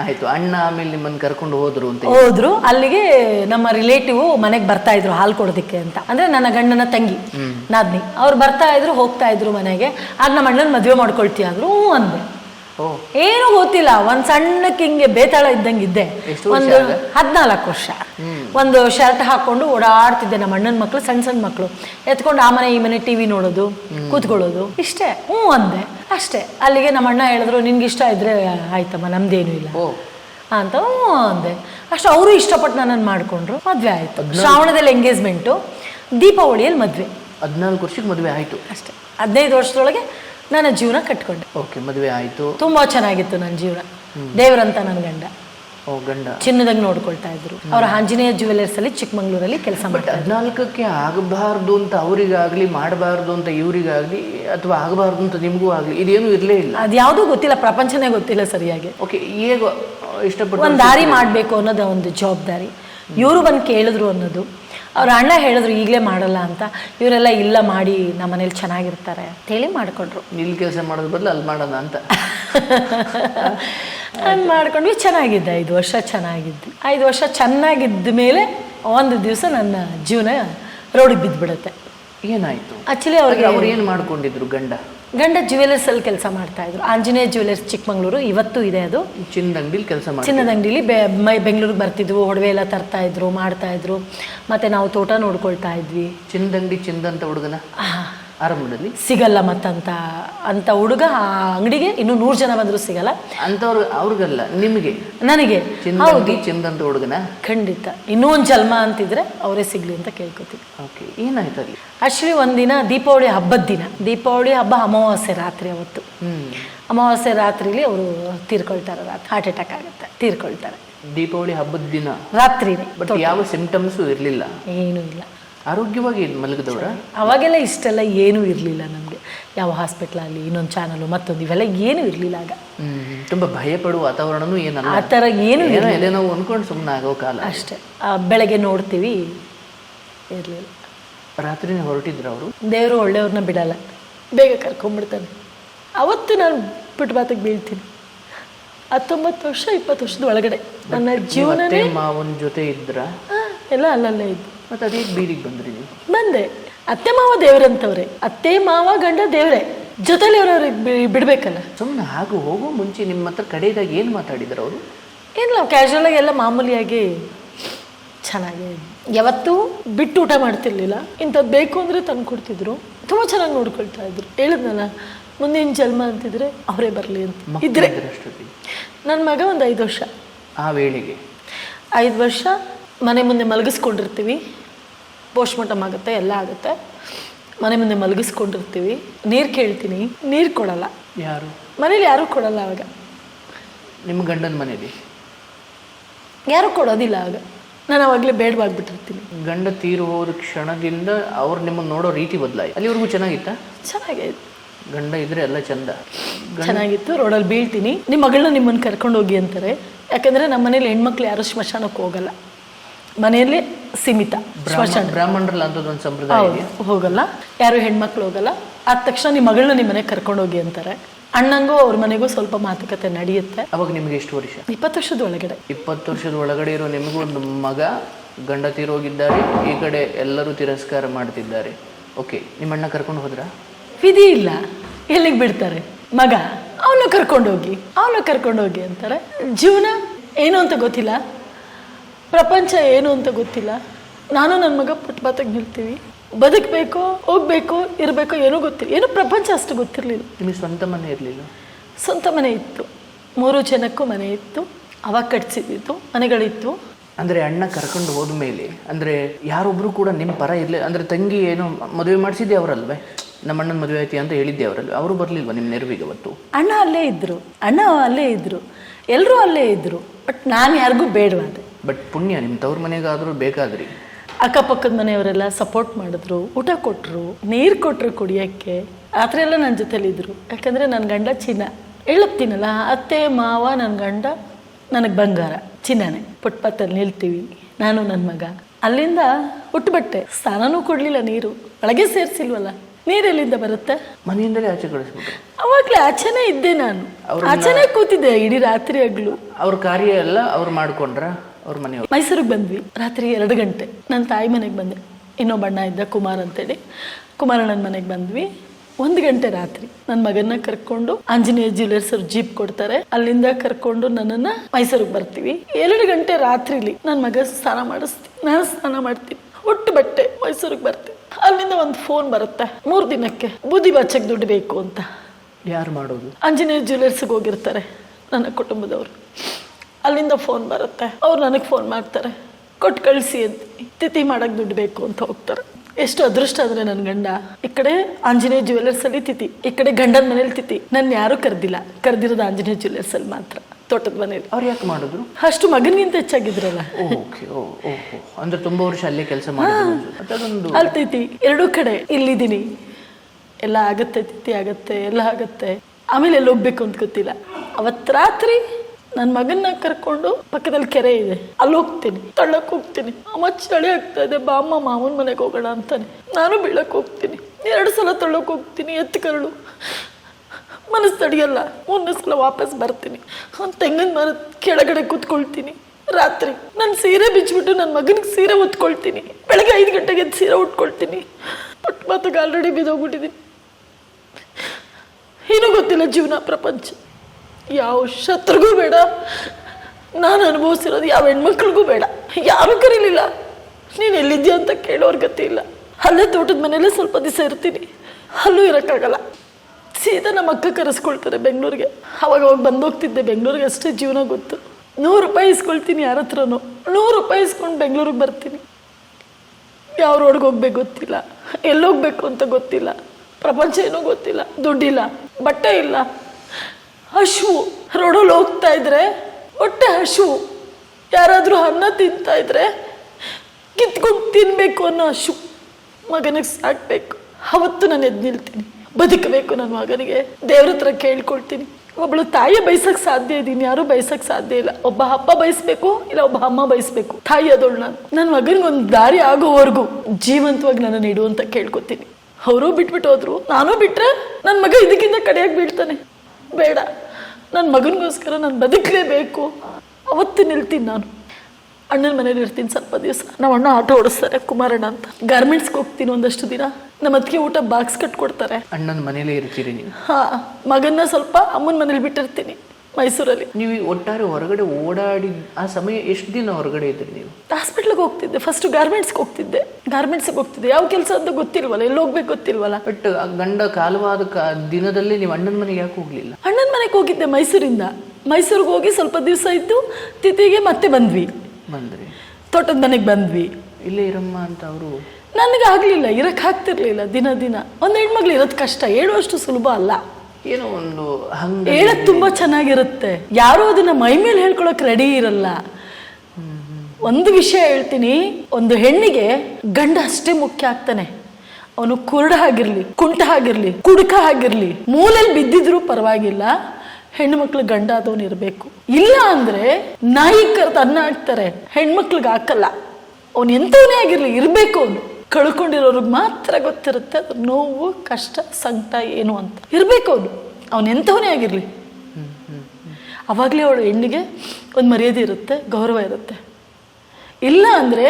ಆಯ್ತು. ಅಣ್ಣ ಆಮೇಲೆ ನಿಮ್ಮನ್ನು ಕರ್ಕೊಂಡು ಹೋದ್ರು ಅಂತ ಹೋದ್ರು. ಅಲ್ಲಿಗೆ ನಮ್ಮ ರಿಲೇಟಿವ್ ಮನೆಗೆ ಬರ್ತಾ ಇದ್ರು ಹಾಲು ಕೊಡೋದಕ್ಕೆ ಅಂತ. ಅಂದ್ರೆ ನನ್ನ ಗಂಡನ ತಂಗಿ ನಾದ್ನಿ. ಅವ್ರು ಬರ್ತಾ ಇದ್ರು ಹೋಗ್ತಾ ಇದ್ರು ಮನೆಗೆ. ಆಗ ನಮ್ಮ ಅಣ್ಣನ ಮದುವೆ ಮಾಡ್ಕೊಳ್ತೀಯ ಅಂದ್ರು. ಹ್ಞೂ ಏನು ಗೊತ್ತಿಲ್ಲ ಒಂದ್ ಸಣ್ಣಕ್ಕೆ ಹಿಂಗೆ ಬೇತಾಳ ಇದ್ದಂಗೆ ಇದ್ದೆ ಎಷ್ಟು ವರ್ಷ ಒಂದು? ಹದಿನಾಲ್ಕು ವರ್ಷ. ಒಂದು ಶರ್ಟ್ ಹಾಕೊಂಡು ಓಡಾಡ್ತಿದ್ದೆ ನಮ್ಮ ಅಣ್ಣನ ಮಕ್ಳು ಸಣ್ಣ ಸಣ್ಣ ಮಕ್ಳು. ಎತ್ಕೊಂಡು ಆ ಮನೆ ಈ ಮನೆ ಟಿವಿ ನೋಡೋದು ಕೂತ್ಕೊಳ್ಳೋದು. ಇಷ್ಟೇ ಹ್ಞೂ ಅಂದೆ. ಅಷ್ಟೇ. ಅಲ್ಲಿಗೆ ನಮ್ಮ ಅಣ್ಣ ಹೇಳಿದ್ರು ನಿನ್ಗೆ ಇಷ್ಟ ಇದ್ರೆ ಆಯ್ತಮ್ಮ ನಮ್ದೇನು ಇಲ್ಲ. ಅಂತ ಹ್ಞೂ ಅಂದೆ. ಅಷ್ಟು ಅವರು ಇಷ್ಟಪಟ್ಟು ನನ್ನನ್ನು ಮಾಡಿಕೊಂಡ್ರು ಮದುವೆ ಆಯಿತು. ಶ್ರಾವಣದಲ್ಲಿ ಎಂಗೇಜ್ಮೆಂಟು ದೀಪಾವಳಿಯಲ್ಲಿ ಮದುವೆ. ಹದಿನಾಲ್ಕು ವರ್ಷಕ್ಕೆ ಮದುವೆ ಆಯಿತು. ಅಷ್ಟೇ. ಹದಿನೈದು ವರ್ಷದೊಳಗೆ ನನ್ನ ಜೀವನ ಕಟ್ಕೊಂಡೆ. ಓಕೆ ಮದುವೆ ಆಯಿತು. ತುಂಬಾ ಚೆನ್ನಾಗಿತ್ತು ನನ್ನ ಜೀವನ. ದೇವರಂತ ನನ್ನ ಗಂಡ. ಓ ಗಂಡ. ಚಿನ್ನದಾಗ ನೋಡ್ಕೊಳ್ತಾ ಇದ್ರು. ಅವ್ರ ಆಂಜನೇಯ ಜ್ಯುವೆಲರ್ಸ್ ಅಲ್ಲಿ ಚಿಕ್ಕಮಂಗ್ಳೂರಲ್ಲಿ ಕೆಲಸ ಮಾಡಿ ಮಾಡ್ತಾರೆ ಹದಿನಾಲ್ಕಕ್ಕೆ ಆಗಬಾರ್ದು ಅಂತ ಅವರಿಗಾಗ್ಲಿ ಮಾಡಬಾರ್ದು ಅಂತ ಇವರಿಗಾಗ್ಲಿ ಅಥವಾ ಆಗಬಾರ್ದು ಅಂತ ನಿಮಗೂ ಆಗಲಿ ಇದೇನು ಇರಲೇ ಇಲ್ಲ. ಅದ್ಯಾವುದೂ ಗೊತ್ತಿಲ್ಲ ಪ್ರಪಂಚನೇ ಗೊತ್ತಿಲ್ಲ ಸರಿಯಾಗಿ. ಓಕೆ ಹೇಗೆ ಇಷ್ಟಪಟ್ಟು ಒಂದು ದಾರಿ ಮಾಡಬೇಕು ಅನ್ನೋದು ಒಂದು ಜವಾಬ್ದಾರಿ. ಇವರು ಬಂದು ಕೇಳಿದ್ರು ಅನ್ನೋದು. ಅವ್ರ ಅಣ್ಣ ಹೇಳಿದ್ರು ಈಗಲೇ ಮಾಡಲ್ಲ ಅಂತ. ಇವರೆಲ್ಲ ಇಲ್ಲ ಮಾಡಿ ನಮ್ಮ ಮನೇಲಿ ಚೆನ್ನಾಗಿರ್ತಾರೆ ಅಂತೇಳಿ ಮಾಡಿಕೊಂಡ್ರು. ಇಲ್ಲಿ ಕೆಲಸ ಮಾಡೋದ್ರ ಬದಲು ಅಲ್ಲಿ ಮಾಡೋಣ ಅಂತ. ಅಲ್ಲಿ ಮಾಡ್ಕೊಂಡ್ವಿ ಚೆನ್ನಾಗಿದ್ದೆ. ಐದು ವರ್ಷ ಚೆನ್ನಾಗಿದ್ದು. ಐದು ವರ್ಷ ಚೆನ್ನಾಗಿದ್ದ ಮೇಲೆ ಒಂದು ದಿವಸ ನನ್ನ ಜೀವನ ರೋಡಿಗೆ ಬಿದ್ದುಬಿಡುತ್ತೆ ಏನಾಯ್ತು? ಆಕ್ಚುಲಿ ಅವ್ರಿಗೆ ಅವ್ರು ಏನು ಮಾಡ್ಕೊಂಡಿದ್ರು ಗಂಡ? ಗಂಡ ಜ್ಯುವೆಲರ್ಸ್ ಅಲ್ಲಿ ಕೆಲಸ ಮಾಡ್ತಾ ಇದ್ರು. ಆಂಜನೇಯ ಜ್ಯುವೆಲರ್ಸ್ ಚಿಕ್ಕಮಂಗ್ಳೂರು ಇವತ್ತು ಇದೆ ಅದು. ಚಿನ್ನದ ಅಂಗಡಿಲಿ ಕೆಲಸ ಮಾಡಿ ಚಿನ್ನದ ಅಂಗಡಿಲಿ ಮೈ ಬೆಂಗಳೂರಿಗೆ ಬರ್ತಿದ್ವು ಒಡವೆ ಎಲ್ಲ ತರ್ತಾ ಇದ್ರು ಮಾಡ್ತಾ ಇದ್ರು. ಮತ್ತೆ ನಾವು ತೋಟ ನೋಡ್ಕೊಳ್ತಾ ಇದ್ವಿ. ಚಿನ್ನದ ಅಂಗಡಿ ಚಿನ್ನದಂತ ಹುಡುಗನ? ಆರಂಭದಲ್ಲಿ ಸಿಗಲ್ಲ ಮತ್ತಂತ ಅಂತ ಹುಡುಗ ಆ ಅಂಗಡಿಗೆ ಇನ್ನು ನೂರು ಜನ ಬಂದರೂ ಸಿಗಲ್ಲ. ಅಂಥವ್ರು ಅವ್ರಿಗಲ್ಲ ನಿಮಗೆ? ನನಗೆ. ಹೌದು. ಹುಡುಗನ? ಖಂಡಿತ. ಇನ್ನೂ ಒಂದು ಜನ್ಮ ಅಂತಿದ್ರೆ ಅವರೇ ಸಿಗ್ಲಿ ಅಂತ ಕೇಳ್ಕೊತೀವಿ. ಓಕೆ ಏನಾಯ್ತು ಅಲ್ಲಿ? ಆಕ್ಚುಲಿ ಒಂದಿನ ದೀಪಾವಳಿ ಹಬ್ಬದ ದಿನ. ದೀಪಾವಳಿ ಹಬ್ಬ ಅಮಾವಾಸ್ಯೆ ರಾತ್ರಿ ಅವತ್ತು. ಅಮಾವಾಸ್ಯೆ ರಾತ್ರಿಲಿ ಅವರು ತೀರ್ಕೊಳ್ತಾರೆ ರಾತ್ರಿ. ಹಾರ್ಟ್ ಅಟ್ಯಾಕ್ ಆಗುತ್ತೆ ತೀರ್ಕೊಳ್ತಾರೆ. ದೀಪಾವಳಿ ಹಬ್ಬದ ದಿನ? ರಾತ್ರಿನೇ. ಬಟ್ ಯಾವ ಸಿಂಪ್ಟಮ್ಸು ಇರಲಿಲ್ಲ. ಏನೂ ಇಲ್ಲ. ಆರೋಗ್ಯವಾಗಿ ಮಲಗಿದವ್ರ? ಅವಾಗೆಲ್ಲ ಇಷ್ಟೆಲ್ಲ ಏನೂ ಇರಲಿಲ್ಲ ನಮಗೆ ಯಾವ ಹಾಸ್ಪಿಟ್ಲಲ್ಲಿ ಇನ್ನೊಂದು ಚಾನಲು ಮತ್ತೊಂದು ಇವೆಲ್ಲ ಏನೂ ಇರಲಿಲ್ಲ ಆಗ. ತುಂಬ ಭಯ ಪಡುವ ವಾತಾವರಣನೂ ಏನಲ್ಲ. ಆ ಥರ ಏನು ಏನೋ ಎದೆ ನಾವು ಅನ್ಕೊಂಡು ಸುಮ್ಮನೆ ಆಗೋ ಕಾಲ. ಅಷ್ಟೇ. ಆ, ಬೆಳಗ್ಗೆ ನೋಡ್ತೀವಿ ಇರಲಿಲ್ಲ. ರಾತ್ರಿನೇ ಹೊರಟಿದ್ರು ಅವರು? ದೇವರು ಒಳ್ಳೆಯವ್ರನ್ನ ಬಿಡಲ್ಲ. ಬೇಗ ಕರ್ಕೊಂಡ್ಬಿಡ್ತಾನೆ ಅವತ್ತು ನಾನು ಪುಟ್ಬಾತಿಗೆ ಬೀಳ್ತೀನಿ. ಹತ್ತೊಂಬತ್ತು ವರ್ಷ ಇಪ್ಪತ್ತು ವರ್ಷದ ಒಳಗಡೆ. ನನ್ನ ಜೀವನ ಮಾವನ ಜೊತೆ ಇದ್ರ? ಎಲ್ಲ ಅಲ್ಲಲ್ಲೇ ಇದ್ದು. ಮತ್ತೆ ಅದೇ ಬೀದಿಗೆ ಬಂದ್ರಿ ನೀವು? ಬಂದೆ. ಅತ್ತೆ ಮಾವ ದೇವ್ರಂತವ್ರೆ. ಅತ್ತೆ ಮಾವ ಗಂಡ ದೇವ್ರೆ. ಜೊತೆಲಿ ಅವ್ರವ್ರಿಗೆ ಬಿಡ್ಬೇಕಲ್ಲ? ಸುಮ್ಮನೆ ಹಾಗೂ ಹೋಗೋ ಮುಂಚೆ ನಿಮ್ಮ ಹತ್ರ ಕಡೆಯದಾಗ ಏನು ಮಾತಾಡಿದ್ರು ಅವರು? ಏನಿಲ್ಲ ಕ್ಯಾಶುವಲ್ ಆಗಿ ಎಲ್ಲ ಮಾಮೂಲಿಯಾಗಿ ಚೆನ್ನಾಗಿ ಯಾವತ್ತೂ ಬಿಟ್ಟು ಊಟ ಮಾಡ್ತಿರ್ಲಿಲ್ಲ. ಇಂಥದ್ದು ಬೇಕು ಅಂದರೆ ತಂದು ಕೊಡ್ತಿದ್ರು. ತುಂಬ ಚೆನ್ನಾಗಿ ನೋಡ್ಕೊಳ್ತಾ ಇದ್ರು. ಹೇಳಿದ್ನಲ್ಲ ಮುಂದಿನ ಜನ್ಮ ಅಂತಿದ್ರೆ ಅವರೇ ಬರಲಿ ಅಂತ. ಇದ್ರೆ ಅಷ್ಟೊತ್ತಿಗೆ? ನನ್ನ ಮಗ ಒಂದು ಐದು ವರ್ಷ. ಆ ವೇಳೆಗೆ? ಐದು ವರ್ಷ ಮನೆ ಮುಂದೆ ಮಲಗಿಸ್ಕೊಂಡಿರ್ತೀವಿ. ಪೋಸ್ಟ್ಮಾರ್ಟಮ್ ಆಗುತ್ತೆ ಎಲ್ಲ ಆಗುತ್ತೆ. ಮನೆ ಮುಂದೆ ಮಲಗಿಸ್ಕೊಂಡಿರ್ತೀವಿ. ನೀರು ಕೇಳ್ತೀನಿ. ನೀರು ಕೊಡಲ್ಲ. ಯಾರು? ಮನೇಲಿ ಯಾರೂ ಕೊಡಲ್ಲ ಆವಾಗ. ನಿಮ್ಮ ಗಂಡನ ಮನೇಲಿ? ಯಾರೂ ಕೊಡೋದಿಲ್ಲ ಆಗ ನಾನು ಅವಾಗಲೇ ಬೇಡವಾಗ್ಬಿಟ್ಟಿರ್ತೀನಿ ಗಂಡ ತೀರು ಹೋದ ಕ್ಷಣದಿಂದ ಅವ್ರು ನಿಮ್ಮನ್ನು ನೋಡೋ ರೀತಿ ಬದಲಾಯಿತು. ಅಲ್ಲಿವರೆಗೂ ಚೆನ್ನಾಗಿತ್ತ? ಚೆನ್ನಾಗೇ ಗಂಡ ಇದ್ರೆ ಎಲ್ಲ ಚಂದ. ಚೆನ್ನಾಗಿತ್ತು. ರೋಡಲ್ಲಿ ಬೀಳ್ತೀನಿ. ನಿಮ್ಮ ಮಗಳನ್ನ ನಿಮ್ಮನ್ನು ಕರ್ಕೊಂಡು ಹೋಗಿ ಅಂತಾರೆ. ಯಾಕಂದರೆ ನಮ್ಮ ಮನೇಲಿ ಹೆಣ್ಮಕ್ಳು ಯಾರು ಸ್ಮಶಾನಕ್ಕೆ ಹೋಗಲ್ಲ. ಮನೆಯಲ್ಲೇ ಸೀಮಿತ ಬ್ರಾಹ್ಮಣರಲ್ಲ ಅಂತದೊಂದು ಸಂಪ್ರದಾಯ? ಹೋಗಲ್ಲ. ಯಾರು ಹೆಣ್ಮಕ್ಳು ಹೋಗಲ್ಲ. ಆದ ತಕ್ಷಣ ನಿಮ್ಮ ಮಗಳನ್ನ ನಿಮ್ಮ ಮನೆಗೆ ಕರ್ಕೊಂಡು ಹೋಗಿ ಅಂತಾರೆ. ಅಣ್ಣಂಗೂ ಅವ್ರ ಮನೆಗೂ ಸ್ವಲ್ಪ ಮಾತುಕತೆ ನಡೆಯುತ್ತೆ. ಅವಾಗ ನಿಮ್ಗೆ ಎಷ್ಟು ವರ್ಷ? ಇಪ್ಪತ್ತು ವರ್ಷದ ಒಳಗಡೆ. ಇಪ್ಪತ್ತು ವರ್ಷದ ಒಳಗಡೆ ಇರೋ ನಿಮಗೂ ಒಂದು ಮಗ ಗಂಡ ತೀರೋಗಿದ್ದಾರೆ. ಈ ಕಡೆ ಎಲ್ಲರೂ ತಿರಸ್ಕಾರ ಮಾಡ್ತಿದ್ದಾರೆ. ಓಕೆ ನಿಮ್ಮ ಅಣ್ಣ ಕರ್ಕೊಂಡು ಹೋದ್ರಾ? ವಿಧಿ ಇಲ್ಲ. ಎಲ್ಲಿಗೆ ಬಿಡ್ತಾರೆ? ಮಗ ಅವನು ಕರ್ಕೊಂಡು ಹೋಗಿ ಅವನು ಕರ್ಕೊಂಡು ಹೋಗಿ ಅಂತಾರೆ. ಜೀವನ ಏನು ಅಂತ ಗೊತ್ತಿಲ್ಲ. ಪ್ರಪಂಚ ಏನು ಅಂತ ಗೊತ್ತಿಲ್ಲ. ನಾನು ನನ್ನ ಮಗ ಪುಟ್ಬಾತಾಗಿ ನಿಲ್ತೀವಿ. ಬದುಕಬೇಕು ಹೋಗ್ಬೇಕು ಇರಬೇಕು ಏನೂ ಗೊತ್ತಿಲ್ಲ. ಏನು ಪ್ರಪಂಚ ಅಷ್ಟು ಗೊತ್ತಿರಲಿಲ್ಲ. ನಿಮಗೆ ಸ್ವಂತ ಮನೆ ಇರಲಿಲ್ಲ? ಸ್ವಂತ ಮನೆ ಇತ್ತು. ಮೂರು ಜನಕ್ಕೂ ಮನೆ ಇತ್ತು. ಅವಾಗ ಕಟ್ಸಿದ್ದಿತ್ತು ಮನೆಗಳಿತ್ತು. ಅಂದರೆ ಅಣ್ಣ ಕರ್ಕೊಂಡು ಹೋದ ಮೇಲೆ ಅಂದರೆ ಯಾರೊಬ್ಬರು ಕೂಡ ನಿಮ್ಮ ಪರ ಇರಲಿ ಅಂದರೆ ತಂಗಿ ಏನು ಮದುವೆ ಮಾಡಿಸಿದ್ದೆ ಅವರಲ್ವೇ? ನಮ್ಮ ಅಣ್ಣನ ಮದುವೆ ಐತಿ ಅಂತ ಹೇಳಿದ್ದೆ ಅವರಲ್ವೇ ಅವರು ಬರಲಿಲ್ವ ನಿಮ್ಮ ನೆರವಿಗೆ ಅವತ್ತು ಅಣ್ಣ ಅಲ್ಲೇ ಇದ್ದರು ಅಣ್ಣ ಅಲ್ಲೇ ಇದ್ದರು ಎಲ್ಲರೂ ಅಲ್ಲೇ ಇದ್ದರು ಬಟ್ ನಾನು ಯಾರಿಗೂ ಬೇಡವಾದೆ. ಬಟ್ ಪುಣ್ಯ ನಿಮ್ಮ ತವ್ರ ಮನೆಗಾದರೂ ಬೇಕಾದ್ರಿ. ಅಕ್ಕಪಕ್ಕದ ಮನೆಯವರೆಲ್ಲ ಸಪೋರ್ಟ್ ಮಾಡಿದ್ರು ಊಟ ಕೊಟ್ಟರು ನೀರು ಕೊಟ್ಟರು ಕುಡಿಯೋಕ್ಕೆ. ರಾತ್ರಿ ಎಲ್ಲ ನನ್ನ ಜೊತೆಯಲ್ಲಿದ್ದರು ಯಾಕಂದರೆ ನನ್ನ ಗಂಡ ಚಿನ್ನ. ಹೇಳಪ್ತೀನಲ್ಲ ಅತ್ತೆ ಮಾವ ನನ್ನ ಗಂಡ ನನಗೆ ಬಂಗಾರ. ಚಿನ್ನನೇ. ಪುಟ್ಪಾತಲ್ಲಿ ನಿಲ್ತೀವಿ ನಾನು ನನ್ನ ಮಗ. ಅಲ್ಲಿಂದ ಹುಟ್ಟುಬಟ್ಟೆ. ಸ್ನಾನನೂ ಕೊಡಲಿಲ್ಲ ನೀರು. ಒಳಗೆ ಸೇರಿಸಿಲ್ವಲ್ಲ ನೀರೆಲ್ಲಿಂದ ಬರುತ್ತೆ? ಮನೆಯಿಂದಲೇ ಆಚೆ ಕಳಿಸ್ ಅವಾಗಲೇ ಆಚೆನೇ ಇದ್ದೆ ನಾನು. ಆಚೆನೇ ಕೂತಿದ್ದೆ ಇಡೀ ರಾತ್ರಿ ಆಗ್ಲು ಅವ್ರ ಕಾರ್ಯ ಎಲ್ಲ ಅವ್ರು ಮಾಡ್ಕೊಂಡ್ರ? ಅವ್ರ ಮನೆಯವ್ರು. ಮೈಸೂರಿಗೆ ಬಂದ್ವಿ ರಾತ್ರಿ ಎರಡು ಗಂಟೆ. ನನ್ನ ತಾಯಿ ಮನೆಗೆ ಬಂದೆ. ಇನ್ನೊಬ್ಬ ಅಣ್ಣ ಇದ್ದ ಕುಮಾರ್ ಅಂತೇಳಿ. ಕುಮಾರಣ್ಣನ ಮನೆಗೆ ಬಂದ್ವಿ. ಒಂದು ಗಂಟೆ ರಾತ್ರಿ ನನ್ನ ಮಗನ್ನ ಕರ್ಕೊಂಡು ಆಂಜನೇಯ ಜ್ಯುವೆಲರ್ಸ್ ಅವ್ರು ಜೀಪ್ ಕೊಡ್ತಾರೆ. ಅಲ್ಲಿಂದ ಕರ್ಕೊಂಡು ನನ್ನನ್ನ ಮೈಸೂರಿಗೆ ಬರ್ತೀವಿ. ಎರಡು ಗಂಟೆ ರಾತ್ರಿಲಿ ನನ್ನ ಮಗ ಸ್ನಾನ ಮಾಡಿಸ್ತೀನಿ ನಾನು ಸ್ನಾನ ಮಾಡ್ತೀನಿ. ಒಟ್ಟು ಬಟ್ಟೆ ಮೈಸೂರಿಗೆ ಬರ್ತೀನಿ. ಅಲ್ಲಿಂದ ಒಂದು ಫೋನ್ ಬರುತ್ತೆ. ಮೂರು ದಿನಕ್ಕೆ ಬೂದಿ ಬಾಚಕ್ಕೆ ದುಡ್ಡು ಬೇಕು ಅಂತ. ಯಾರು ಮಾಡೋದು? ಆಂಜನೇಯ ಜ್ಯುವೆಲರ್ಸ್ಗೆ ಹೋಗಿರ್ತಾರೆ. ನನ್ನ ಕುಟುಂಬದವರು. ಅಲ್ಲಿಂದ ಫೋನ್ ಬರುತ್ತೆ. ಅವ್ರು ನನಗೆ ಫೋನ್ ಮಾಡ್ತಾರೆ. ಕೊಟ್ಟು ಕಳಿಸಿ ಅಂತ. ತಿಥಿ ಮಾಡಕ್ಕೆ ದುಡ್ಡು ಬೇಕು ಅಂತ ಹೋಗ್ತಾರೆ. ಎಷ್ಟು ಅದೃಷ್ಟ ಅಂದರೆ ನನ್ನ ಗಂಡ. ಈ ಕಡೆ ಆಂಜನೇಯ ಜ್ಯುವೆಲರ್ಸಲ್ಲಿ ತಿಥಿ. ಈ ಕಡೆ ಗಂಡನ ಮನೇಲಿ ತಿಥಿ. ನನ್ನ ಯಾರೂ ಕರೆದಿಲ್ಲ. ಕರೆದಿರೋದು ಆಂಜನೇಯ ಜ್ಯುವೆಲರ್ಸಲ್ಲಿ ಮಾತ್ರ. ತೋಟದ ಮನೇಲಿ. ಅವ್ರು ಯಾಕೆ ಮಾಡಿದ್ರು? ಅಷ್ಟು ಮಗನಿಗಿಂತ ಹೆಚ್ಚಾಗಿದ್ರಲ್ಲ. ಓಕೆ. ಅಂದ್ರೆ ತುಂಬಾ ವರ್ಷ ಅಲ್ಲೇ ಕೆಲಸ ಮಾಡಿದ್ರು ಅಲ್ತೈತಿ ಅಲ್ಲಿ ಎರಡೂ ಕಡೆ ಇಲ್ಲಿದ್ದೀನಿ. ಎಲ್ಲ ಆಗತ್ತೆ ತಿಥಿ ಆಗತ್ತೆ ಎಲ್ಲ ಆಗತ್ತೆ. ಆಮೇಲೆ ಎಲ್ಲಿ ಹೋಗ್ಬೇಕು ಅಂತ ಗೊತ್ತಿಲ್ಲ. ಅವತ್ತು ರಾತ್ರಿ ನನ್ನ ಮಗನ್ನ ಕರ್ಕೊಂಡು ಪಕ್ಕದಲ್ಲಿ ಕೆರೆ ಇದೆ. ಅಲ್ಲಿ ಹೋಗ್ತೀನಿ. ತಳ್ಳಕ್ ಹೋಗ್ತೀನಿ. ಅಮ್ಮ ಚಳಿ ಆಗ್ತಾ ಇದೆ. ಬಾ ಅಮ್ಮ, ಮಾವನ ಮನೆಗೆ ಹೋಗೋಣ ಅಂತಾನೆ. ನಾನು ಬೀಳಕ್ ಹೋಗ್ತೀನಿ. ಎರಡು ಸಲ ತಳ್ಳಕ್ ಹೋಗ್ತೀನಿ, ಎತ್ತು ಕರಳು. ಮನಸ್ಸು ತಡೆಯಲ್ಲ. ಮೂರನೇ ಸಲ ವಾಪಸ್ ಬರ್ತೀನಿ. ಒಂದು ತೆಂಗಿನ ಮರದ ಕೆಳಗಡೆ ಕೂತ್ಕೊಳ್ತೀನಿ. ರಾತ್ರಿ ನಾನು ಸೀರೆ ಬಿಚ್ಚಿಬಿಟ್ಟು ನನ್ನ ಮಗನಿಗೆ ಸೀರೆ ಉತ್ಕೊಳ್ತೀನಿ. ಬೆಳಗ್ಗೆ ಐದು ಗಂಟೆಗೆ ಸೀರೆ ಉಟ್ಕೊಳ್ತೀನಿ. ಪಟ್ ಮಾತಾಗ ಆಲ್ರೆಡಿ ಬಿದ್ದೋಗ್ಬಿಟ್ಟಿದ್ದೀನಿ ಏನೂ ಗೊತ್ತಿಲ್ಲ ಜೀವನ ಪ್ರಪಂಚ. ಯಾವ ಶತ್ರುಗೂ ಬೇಡ. ನಾನು ಅನುಭವಿಸಿರೋದು ಯಾವ ಹೆಣ್ಮಕ್ಳಿಗೂ ಬೇಡ. ಯಾರೂ ಕರೀಲಿಲ್ಲ. ನೀನು ಎಲ್ಲಿದ್ಯಾ ಅಂತ ಕೇಳೋರ್ ಗತಿ ಇಲ್ಲ. ಅಲ್ಲೇ ತೋಟದ ಮನೇಲೆ ಸ್ವಲ್ಪ ದಿವಸ ಇರ್ತೀನಿ. ಅಲ್ಲೂ ಇರೋಕ್ಕಾಗಲ್ಲ. ಸೀದಾ ನಮ್ಮ ಅಕ್ಕ ಕರೆಸ್ಕೊಳ್ತಾರೆ ಬೆಂಗಳೂರಿಗೆ. ಅವಾಗ ಅವಾಗ ಬಂದೋಗ್ತಿದ್ದೆ ಬೆಂಗಳೂರಿಗೆ ಅಷ್ಟೇ ಜೀವನ ಗೊತ್ತು. ನೂರು ರೂಪಾಯಿ ಇಸ್ಕೊಳ್ತೀನಿ ಯಾರ ಹತ್ರನೂ. ನೂರು ರೂಪಾಯಿ ಇಸ್ಕೊಂಡು ಬೆಂಗಳೂರಿಗೆ ಬರ್ತೀನಿ. ಯಾವ ರೋಡ್ಗೆ ಹೋಗ್ಬೇಕು ಗೊತ್ತಿಲ್ಲ. ಎಲ್ಲೋಗ್ಬೇಕು ಅಂತ ಗೊತ್ತಿಲ್ಲ. ಪ್ರಪಂಚ ಏನೂ ಗೊತ್ತಿಲ್ಲ. ದುಡ್ಡಿಲ್ಲ. ಬಟ್ಟೆ ಇಲ್ಲ. ಹಶು ರೋಡಲ್ಲಿ ಹೋಗ್ತಾ ಇದ್ರೆ ಹೊಟ್ಟೆ ಹಶು. ಯಾರಾದರೂ ಅನ್ನ ತಿಂತಾ ಇದ್ರೆ ಕಿತ್ಕೊಂಡು ತಿನ್ಬೇಕು ಅನ್ನೋ ಹಶು. ಮಗನಿಗೆ ಸಾಕ್ಬೇಕು. ಅವತ್ತು ನಾನು ಎದ್ದು ನಿಲ್ತೀನಿ. ಬದುಕಬೇಕು ನನ್ನ ಮಗನಿಗೆ. ದೇವ್ರ ಹತ್ರ ಕೇಳ್ಕೊಳ್ತೀನಿ. ಒಬ್ಬಳು ತಾಯಿ ಬಯಸಕ್ ಸಾಧ್ಯ ಇದ್ದೀನಿ. ಯಾರು ಬಯಸಕ್ ಸಾಧ್ಯ ಇಲ್ಲ. ಒಬ್ಬ ಅಪ್ಪ ಬಯಸ್ಬೇಕು, ಇಲ್ಲ ಒಬ್ಬ ಅಮ್ಮ ಬಯಸ್ಬೇಕು. ತಾಯಿ ಅದೋಳು ನಾನು. ನನ್ನ ಮಗನಿಗೆ ಒಂದು ದಾರಿ ಆಗೋವರೆಗೂ ಜೀವಂತವಾಗಿ ನನ್ನನ್ನು ಇಡು ಅಂತ ಕೇಳ್ಕೊತೀನಿ. ಅವರು ಬಿಟ್ಬಿಟ್ಟು ಹೋದ್ರು. ನಾನು ಬಿಟ್ರೆ ನನ್ನ ಮಗ ಇದಕ್ಕಿಂತ ಕಡೆಯಾಗಿ ಬೀಳ್ತಾನೆ. ಬೇಡ. ನನ್ನ ಮಗನಿಗೋಸ್ಕರ ನಾನು ಬದುಕಲೇಬೇಕು. ಅವತ್ತು ನಿಲ್ತೀನಿ ನಾನು. ಅಣ್ಣನ ಮನೇಲಿ ಇರ್ತೀನಿ ಸ್ವಲ್ಪ ದಿವಸ. ನಮ್ಮ ಅಣ್ಣ ಆಟೋ ಓಡಿಸ್ತಾರೆ ಕುಮಾರಣ್ಣ ಅಂತ. ಗಾರ್ಮೆಂಟ್ಸ್ಗೆ ಹೋಗ್ತೀನಿ ಒಂದಷ್ಟು ದಿನ. ನಮ್ಮ ಅದಕ್ಕೆ ಊಟ ಬಾಕ್ಸ್ ಕಟ್ಕೊಡ್ತಾರೆ. ಅಣ್ಣನ ಮನೇಲೇ ಇರ್ತೀರಿ ನೀವು. ಹಾ ಮಗನ್ನ ಸ್ವಲ್ಪ ಅಮ್ಮನ ಮನೇಲಿ ಬಿಟ್ಟಿರ್ತೀನಿ. ಮೈಸೂರಲ್ಲಿ. ನೀವು ಒಟ್ಟಾರೆ ಹೊರಗಡೆ ಓಡಾಡಿ ಆ ಸಮಯ ಎಷ್ಟು ದಿನ ಹೊರಗಡೆ ಇದ್ರಿ ನೀವು? ಹಾಸ್ಪಿಟ್ಲಿಗೆ ಹೋಗ್ತಿದ್ದೆ. ಫಸ್ಟ್ ಗಾರ್ಮೆಂಟ್ಸ್ಗೆ ಹೋಗ್ತಿದ್ದೆ. ಗಾರ್ಮೆಂಟ್ಸ್ಗೆ ಹೋಗ್ತಿದ್ದೆ. ಯಾವ ಕೆಲಸ ಅಂತ ಗೊತ್ತಿಲ್ವಲ್ಲ ಎಲ್ಲಿ ಹೋಗ್ಬೇಕು ಗೊತ್ತಿಲ್ವಲ್ಲ. ಬಟ್ ಆ ಗಂಡ ಕಾಲವಾದ ಕಾ ದಿನದಲ್ಲಿ ನೀವು ಅಣ್ಣನ ಮನೆಗೆ ಯಾಕೆ ಹೋಗ್ಲಿಲ್ಲ? ಅಣ್ಣನ ಮನೆಗೆ ಹೋಗಿದ್ದೆ ಮೈಸೂರಿಂದ. ಮೈಸೂರಿಗೆ ಹೋಗಿ ಸ್ವಲ್ಪ ದಿವಸ ಇದ್ದು ತಿಥಿಗೆ ಮತ್ತೆ ಬಂದ್ವಿ. ಬಂದ್ರಿ. ತೋಟದ ಮನೆಗೆ ಬಂದ್ವಿ. ಇಲ್ಲೇ ಇರಮ್ಮ ಅಂತ ಅವರು? ನನಗೆ ಆಗಲಿಲ್ಲ ಇರಕ್ಕೆ ಆಗ್ತಿರ್ಲಿಲ್ಲ ದಿನ ದಿನ. ಒಂದು ಹೆಣ್ಮಗ್ಳು ಇರೋದು ಕಷ್ಟ ಹೇಳುವಷ್ಟು ಸುಲಭ ಅಲ್ಲ. ಏನೋ ಒಂದು ಹಂಗೆ ತುಂಬಾ ಚೆನ್ನಾಗಿರುತ್ತೆ. ಯಾರು ಅದನ್ನ ಮೈ ಮೇಲೆ ಹೇಳ್ಕೊಳಕ್ ರೆಡಿ ಇರಲ್ಲ. ಒಂದು ವಿಷಯ ಹೇಳ್ತೀನಿ. ಒಂದು ಹೆಣ್ಣಿಗೆ ಗಂಡ ಅಷ್ಟೇ ಮುಖ್ಯ ಆಗ್ತಾನೆ. ಅವನು ಕುರುಡ ಆಗಿರ್ಲಿ, ಕುಂಟ ಆಗಿರ್ಲಿ, ಕುಡುಕ ಆಗಿರ್ಲಿ ಮೂಲೆಯಲ್ಲಿ ಬಿದ್ದಿದ್ರು ಪರವಾಗಿಲ್ಲ. ಹೆಣ್ಣು ಮಕ್ಳು ಗಂಡ ಆದವನು ಇರಬೇಕು. ಇಲ್ಲ ಅಂದ್ರೆ ನಾಯಿ ಕರ್ತ ಅನ್ನ ಹಾಕ್ತಾರೆ. ಹೆಣ್ಮಕ್ಳಿಗೆ ಹಾಕಲ್ಲ. ಅವನು ಎಂತವನೇ ಆಗಿರ್ಲಿ, ಇರಬೇಕು ಅವನು. ಕಳ್ಕೊಂಡಿರೋರ್ಗೆ ಮಾತ್ರ ಗೊತ್ತಿರುತ್ತೆ ಅದ್ರ ನೋವು, ಕಷ್ಟ, ಸಂಕಟ ಏನು ಅಂತ. ಇರಬೇಕು ಅವನು. ಅವನು ಎಂಥವನೇ ಆಗಿರಲಿ. ಅವಾಗಲೇ ಅವಳು ಹೆಣ್ಣಿಗೆ ಒಂದು ಮರ್ಯಾದೆ ಇರುತ್ತೆ, ಗೌರವ ಇರುತ್ತೆ. ಇಲ್ಲ ಅಂದರೆ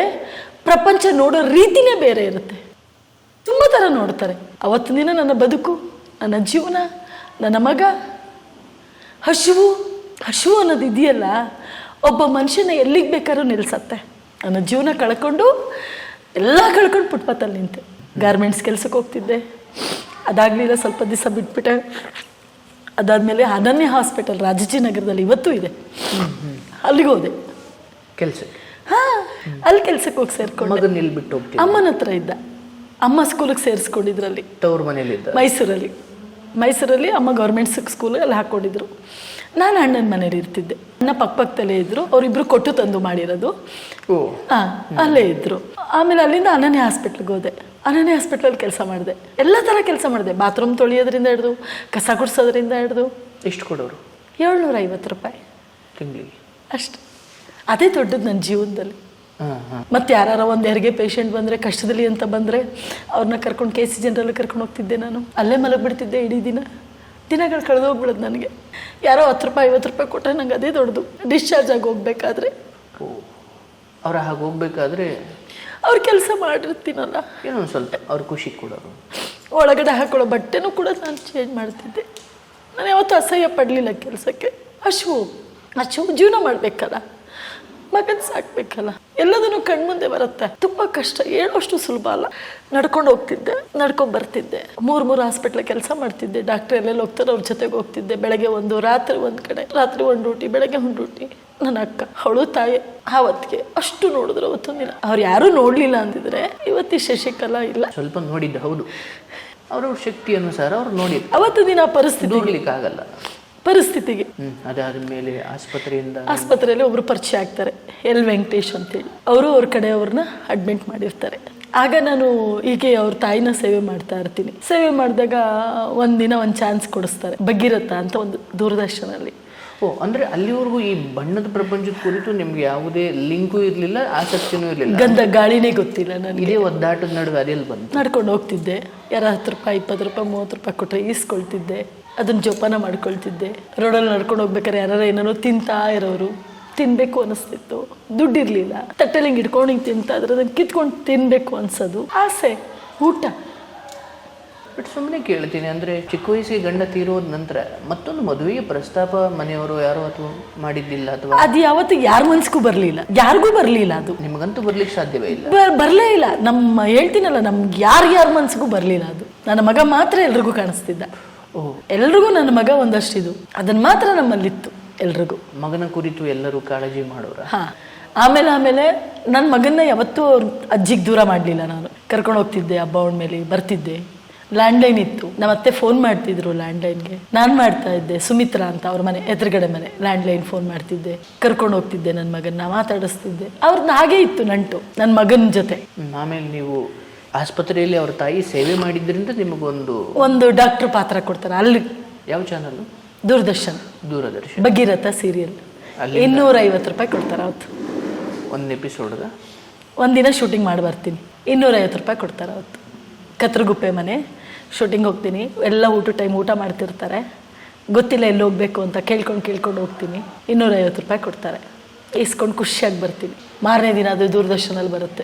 ಪ್ರಪಂಚ ನೋಡೋ ರೀತಿನೇ ಬೇರೆ ಇರುತ್ತೆ. ತುಂಬ ಥರ ನೋಡ್ತಾರೆ. ಅವತ್ತಿನ ದಿನ ನನ್ನ ಬದುಕು, ನನ್ನ ಜೀವನ, ನನ್ನ ಮಗ. ಹಶುವು ಹಶುವು ಅನ್ನೋದು ಇದೆಯಲ್ಲ, ಒಬ್ಬ ಮನುಷ್ಯನ ಎಲ್ಲಿಗೆ ಬೇಕಾದ್ರೂ ನಿಲ್ಲಿಸತ್ತೆ ನನ್ನ ಜೀವನ ಕಳ್ಕೊಂಡು ಎಲ್ಲ ಕಳ್ಕೊಂಡು ಫುಟ್ಪಾತಲ್ಲಿ ನಿಂತೆ. ಗಾರ್ಮೆಂಟ್ಸ್ ಕೆಲ್ಸಕ್ಕೆ ಹೋಗ್ತಿದ್ದೆ. ಅದಾಗಲಿಲ್ಲ ಸ್ವಲ್ಪ ದಿವಸ ಬಿಟ್ಬಿಟ್ಟೆ. ಅದಾದಮೇಲೆ ಅನನ್ಯ ಹಾಸ್ಪಿಟಲ್ ರಾಜಾಜಿನಗರದಲ್ಲಿ ಇವತ್ತೂ ಇದೆ. ಅಲ್ಲಿಗೆ ಹೋದೆ. ಕೆಲಸ ಹಾಂ ಅಲ್ಲಿ ಕೆಲ್ಸಕ್ಕೆ ಹೋಗಿ ಸೇರ್ಕೊಂಡು. ಇಲ್ಲಿ ಬಿಟ್ಟು ಅಮ್ಮನ ಹತ್ರ ಇದ್ದ. ಅಮ್ಮ ಸ್ಕೂಲಿಗೆ ಸೇರಿಸ್ಕೊಂಡಿದ್ರಲ್ಲಿ. ತವ್ರ ಮನೇಲಿ ಮೈಸೂರಲ್ಲಿ. ಮೈಸೂರಲ್ಲಿ ಅಮ್ಮ ಗೌರ್ಮೆಂಟ್ ಸ್ಕೂಲ್ ಅಲ್ಲಿ ಹಾಕೊಂಡಿದ್ರು. ನಾನು ಅಣ್ಣನ ಮನೇಲಿ ಇರ್ತಿದ್ದೆ. ಅಣ್ಣ ಪಕ್ಕ ಪಕ್ಕದಲ್ಲೇ ಇದ್ರು. ಅವರಿಬ್ರು ಕೊಟ್ಟು ತಂದು ಮಾಡಿರೋದು. ಓ. ಹಾ ಅಲ್ಲೇ ಇದ್ರು. ಆಮೇಲೆ ಅಲ್ಲಿಂದ ಅನನ್ಯ ಹಾಸ್ಪಿಟ್ಲಿಗೆ ಹೋದೆ. ಅನನ್ಯ ಹಾಸ್ಪಿಟ್ಲಲ್ಲಿ ಕೆಲಸ ಮಾಡಿದೆ. ಎಲ್ಲ ಥರ ಕೆಲಸ ಮಾಡಿದೆ. ಬಾತ್ರೂಮ್ ತೊಳೆಯೋದ್ರಿಂದ ಹಿಡ್ದು ಕಸ ಗುಡಿಸೋದ್ರಿಂದ ಹಿಡ್ದು. ಎಷ್ಟು ಕೊಡೋರು? ಏಳ್ನೂರ ಐವತ್ತು ರೂಪಾಯಿ. ತಿಂಗಳಿಗೆ? ಅಷ್ಟು. ಅದೇ ದೊಡ್ಡದು ನನ್ನ ಜೀವನದಲ್ಲಿ. ಮತ್ತೆ ಯಾರು ಒಂದು ಹೆರಿಗೆ ಪೇಷಂಟ್ ಬಂದರೆ ಕಷ್ಟದಲ್ಲಿ ಅಂತ ಬಂದರೆ ಅವ್ರನ್ನ ಕರ್ಕೊಂಡು ಕೆ ಸಿ ಜನರಲ್ಲಿ ಕರ್ಕೊಂಡು ಹೋಗ್ತಿದ್ದೆ ನಾನು. ಅಲ್ಲೇ ಮಲಗಿಬಿಡ್ತಿದ್ದೆ ಇಡೀ ದಿನ. ದಿನಗಳು ಕಳೆದೋಗ್ಬಿಡೋದು ನನಗೆ. ಯಾರೋ ಹತ್ತು ರೂಪಾಯಿ ಐವತ್ತು ರೂಪಾಯಿ ಕೊಟ್ಟರೆ ನಂಗೆ ಅದೇ ದೊಡ್ಡದು. ಡಿಸ್ಚಾರ್ಜ್ ಆಗಿ ಹೋಗ್ಬೇಕಾದ್ರೆ. ಅವ್ರು ಹಾಗೆ ಹೋಗ್ಬೇಕಾದ್ರೆ ಅವ್ರ ಕೆಲಸ ಮಾಡಿರ್ತೀನಲ್ಲ. ಏನೋ ಒಂದು ಸ್ವಲ್ಪ ಅವ್ರ ಖುಷಿ ಕೊಡೋರು. ಒಳಗಡೆ ಹಾಕೊಳ್ಳೋ ಬಟ್ಟೆನೂ ಕೂಡ ನಾನು ಚೇಂಜ್ ಮಾಡ್ತಿದ್ದೆ. ನಾನು ಯಾವತ್ತೂ ಅಸಹ್ಯ ಪಡಲಿಲ್ಲ ಕೆಲಸಕ್ಕೆ. ಹಶು ಹಶು ಜೀವನ ಮಾಡಬೇಕಲ್ಲ. ಮಗನ ಸಾಕ್ಬೇಕಲ್ಲ? ಎಲ್ಲದನ್ನು ಕಣ್ಮುಂದೆ ಬರುತ್ತೆ. ತುಂಬಾ ಕಷ್ಟ. ಹೇಳೋಷ್ಟು ಸುಲಭ ಅಲ್ಲ. ನಡ್ಕೊಂಡು ಹೋಗ್ತಿದ್ದೆ ನಡ್ಕೊಂಡು ಬರ್ತಿದ್ದೆ. ಮೂರು ಮೂರು ಹಾಸ್ಪಿಟ್ಲ್ ಕೆಲಸ ಮಾಡ್ತಿದ್ದೆ. ಡಾಕ್ಟರ್ ಎಲ್ಲೆಲ್ಲಿ ಹೋಗ್ತಾರೆ ಅವ್ರ ಜೊತೆಗೆ ಹೋಗ್ತಿದ್ದೆ. ಬೆಳಗ್ಗೆ ಒಂದು ರಾತ್ರಿ ಒಂದು ಕಡೆ. ರಾತ್ರಿ ಒಂದು ಡ್ಯೂಟಿ ಬೆಳಗ್ಗೆ ಒಂದು ಡ್ಯೂಟಿ ನನ್ನ ಅಕ್ಕ ಅವಳು ತಾಯಿ ಆವತ್ತಿಗೆ ಅಷ್ಟು ನೋಡಿದ್ರು ಅವತ್ತೊಂದಿನ ದಿನ. ಅವ್ರು ಯಾರೂ ನೋಡಲಿಲ್ಲ ಅಂದಿದ್ರೆ ಇವತ್ತಿ ಶಶಿಕಲಾ ಇಲ್ಲ. ಸ್ವಲ್ಪ ನೋಡಿದ್ದೆ ಹೌದು. ಅವರ ಶಕ್ತಿ ಅನುಸಾರ ಅವ್ರು ನೋಡಿದ್ರು. ಅವತ್ತು ದಿನ ಪರಿಸ್ಥಿತಿ ನೋಡ್ಲಿಕ್ಕೆ ಆಗಲ್ಲ ಪರಿಸ್ಥಿತಿಗೆ. ಅದಾದ ಮೇಲೆ ಆಸ್ಪತ್ರೆಯಿಂದ ಆಸ್ಪತ್ರೆಯಲ್ಲಿ ಒಬ್ರು ಪರಿಚಯ ಆಗ್ತಾರೆ ಎಲ್ ವೆಂಕಟೇಶ್ ಅಂತೇಳಿ. ಅವರು ಅವ್ರ ಕಡೆಯವ್ರನ್ನ ಅಡ್ಮಿಟ್ ಮಾಡಿರ್ತಾರೆ. ಆಗ ನಾನು ಹೀಗೆ ಅವ್ರ ತಾಯಿನ ಸೇವೆ ಮಾಡ್ತಾ ಇರ್ತೀನಿ. ಸೇವೆ ಮಾಡಿದಾಗ ಒಂದಿನ ಒಂದು ಚಾನ್ಸ್ ಕೊಡಿಸ್ತಾರೆ ಬಗ್ಗಿರತ್ತ ಅಂತ ಒಂದು ದೂರದರ್ಶನಲ್ಲಿ. ಓ ಅಂದ್ರೆ ಅಲ್ಲಿವರೆಗೂ ಈ ಬಣ್ಣದ ಪ್ರಪಂಚದ ಕುರಿತು ನಿಮ್ಗೆ ಯಾವುದೇ ಲಿಂಕು ಇರಲಿಲ್ಲ ಆಸಕ್ತಿನೂ ಇರಲಿಲ್ಲ? ಗಂಧ ಗಾಳಿನೇ ಗೊತ್ತಿಲ್ಲ ನನಗೆ. ಇದೇ ಒದ್ದಾಟದ ನಡುವೆ ಅದೆಲ್ಲಿ ಬಂದು ನಡ್ಕೊಂಡು ಹೋಗ್ತಿದ್ದೆ. ಯಾರ ಹತ್ತು ರೂಪಾಯಿ, ಇಪ್ಪತ್ತು ರೂಪಾಯಿ, ಮೂವತ್ತು ರೂಪಾಯಿ ಕೊಟ್ಟರೆ ಈಸ್ಕೊಳ್ತಿದ್ದೆ. ಅದನ್ನ ಜೋಪಾನ ಮಾಡ್ಕೊಳ್ತಿದ್ದೆ. ರೋಡಲ್ಲಿ ನಡ್ಕೊಂಡು ಹೋಗ್ಬೇಕಾದ್ರೆ ಯಾರು ಏನೇನೋ ತಿಂತಾ ಇರೋರು. ತಿನ್ಬೇಕು ಅನಿಸ್ತಿತ್ತು. ದುಡ್ಡಿರಲಿಲ್ಲ. ತಟ್ಟೆಲಿ ಹಿಂಗೆ ಇಟ್ಕೊಂಡು ಹಿಂಗೆ ತಿಂತಾ ಇದ್ರೆ. ಅದನ್ನು ಕಿತ್ಕೊಂಡು ತಿನ್ಬೇಕು ಅನ್ಸೋದು. ಆಸೆ. ಊಟ. ಬಟ್ ಸುಮ್ಮನೆ ಕೇಳ್ತೀನಿ ಅಂದರೆ ಚಿಕ್ಕ ವಯಸ್ಸಿಗೆ ಗಂಡ ತೀರೋದ ನಂತರ ಮತ್ತೊಂದು ಮದುವೆಗೆ ಪ್ರಸ್ತಾಪ ಮನೆಯವರು ಯಾರೋ ಅಥವಾ ಮಾಡಿದ್ದಿಲ್ಲ ಅಥವಾ ಅದು ಯಾವತ್ತು ಯಾರ ಮನ್ಸಿಗೂ ಬರಲಿಲ್ಲ ಯಾರಿಗೂ ಬರಲಿಲ್ಲ ಅದು. ನಿಮಗಂತೂ ಬರ್ಲಿಕ್ಕೆ ಸಾಧ್ಯವೇ ಇಲ್ಲ? ಬರಲೇ ಬರ್ಲೇ ಇಲ್ಲ. ನಮ್ಮ ಹೇಳ್ತೀನಲ್ಲ ನಮ್ಗೆ ಯಾರು ಯಾರ ಮನ್ಸಿಗೂ ಬರಲಿಲ್ಲ ಅದು. ನನ್ನ ಮಗ ಮಾತ್ರ ಎಲ್ರಿಗೂ ಕಾಣಿಸ್ತಿದ್ದ. ಓ. ಎಲ್ರಿಗೂ ನನ್ನ ಮಗ ಒಂದಷ್ಟಿದು. ಅದನ್ನ ಮಾತ್ರ ನಮ್ಮಲ್ಲಿತ್ತು ಎಲ್ರಿಗೂ. ಮಗನ ಕುರಿತು ಎಲ್ಲರೂ ಕಾಳಜಿ ಮಾಡೋರ? ಹಾ. ಆಮೇಲೆ ಆಮೇಲೆ ನನ್ನ ಮಗನ್ನ ಯಾವತ್ತೂ ಅವ್ರ ಅಜ್ಜಿಗೆ ದೂರ ಮಾಡಲಿಲ್ಲ ನಾನು. ಕರ್ಕೊಂಡು ಹೋಗ್ತಿದ್ದೆ ಹಬ್ಬ ಮೇಲೆ ಬರ್ತಿದ್ದೆ. ಲ್ಯಾಂಡ್ಲೈನ್ ಇತ್ತು. ನಮ್ಮ ಅತ್ತೆ ಫೋನ್ ಮಾಡ್ತಿದ್ರು ಲ್ಯಾಂಡ್ಲೈನ್ಗೆ ನಾನು ಮಾಡ್ತಾ ಇದ್ದೆ. ಸುಮಿತ್ರಾ ಅಂತ ಅವ್ರ ಮನೆ ಎದುರುಗಡೆ ಮನೆ. ಲ್ಯಾಂಡ್ಲೈನ್ ಫೋನ್ ಮಾಡ್ತಿದ್ದೆ. ಕರ್ಕೊಂಡು ಹೋಗ್ತಿದ್ದೆ ನನ್ನ ಮಗನ್ನ ಮಾತಾಡಿಸ್ತಿದ್ದೆ. ಅವ್ರನ್ನ ಹಾಗೆ ಇತ್ತು ನಂಟು ನನ್ನ ಮಗನ ಜೊತೆ. ಆಮೇಲೆ ನೀವು ಆಸ್ಪತ್ರೆಯಲ್ಲಿ ಅವ್ರ ತಾಯಿ ಸೇವೆ ಮಾಡಿದ್ರಿಂದ ನಿಮಗೊಂದು ಒಂದು ಡಾಕ್ಟರ್ ಪಾತ್ರ ಕೊಡ್ತಾರೆ. ಅಲ್ಲಿ ಯಾವ ಚಾನಲ್ ದೂರದರ್ಶನ್. ದೂರದರ್ಶನ್. ಭಗೀರಥ ಸೀರಿಯಲ್ ಇನ್ನೂರ ಐವತ್ತು ರೂಪಾಯಿ ಕೊಡ್ತಾರೆ ಅವತ್ತು. ಒಂದು ಎಪಿಸೋಡ್ಗ ಒಂದಿನ ಶೂಟಿಂಗ್ ಮಾಡಿ ಬರ್ತೀನಿ. ಇನ್ನೂರೈವತ್ತು ರೂಪಾಯಿ ಕೊಡ್ತಾರೆ ಅವತ್ತು. ಕತ್ರಗುಪ್ಪೆ ಮನೆ. ಶೂಟಿಂಗ್ ಹೋಗ್ತೀನಿ. ಎಲ್ಲ ಊಟ ಟೈಮ್ ಊಟ ಮಾಡ್ತಿರ್ತಾರೆ. ಗೊತ್ತಿಲ್ಲ ಎಲ್ಲಿ ಹೋಗಬೇಕು ಅಂತ ಕೇಳ್ಕೊಂಡು ಕೇಳ್ಕೊಂಡು ಹೋಗ್ತೀನಿ. ಇನ್ನೂರೈವತ್ತು ರೂಪಾಯಿ ಕೊಡ್ತಾರೆ. ಇಸ್ಕೊಂಡು ಖುಷಿಯಾಗಿ ಬರ್ತೀನಿ. ಮಾರನೇ ದಿನ ಅದು ದೂರದರ್ಶನಲ್ಲಿ ಬರುತ್ತೆ.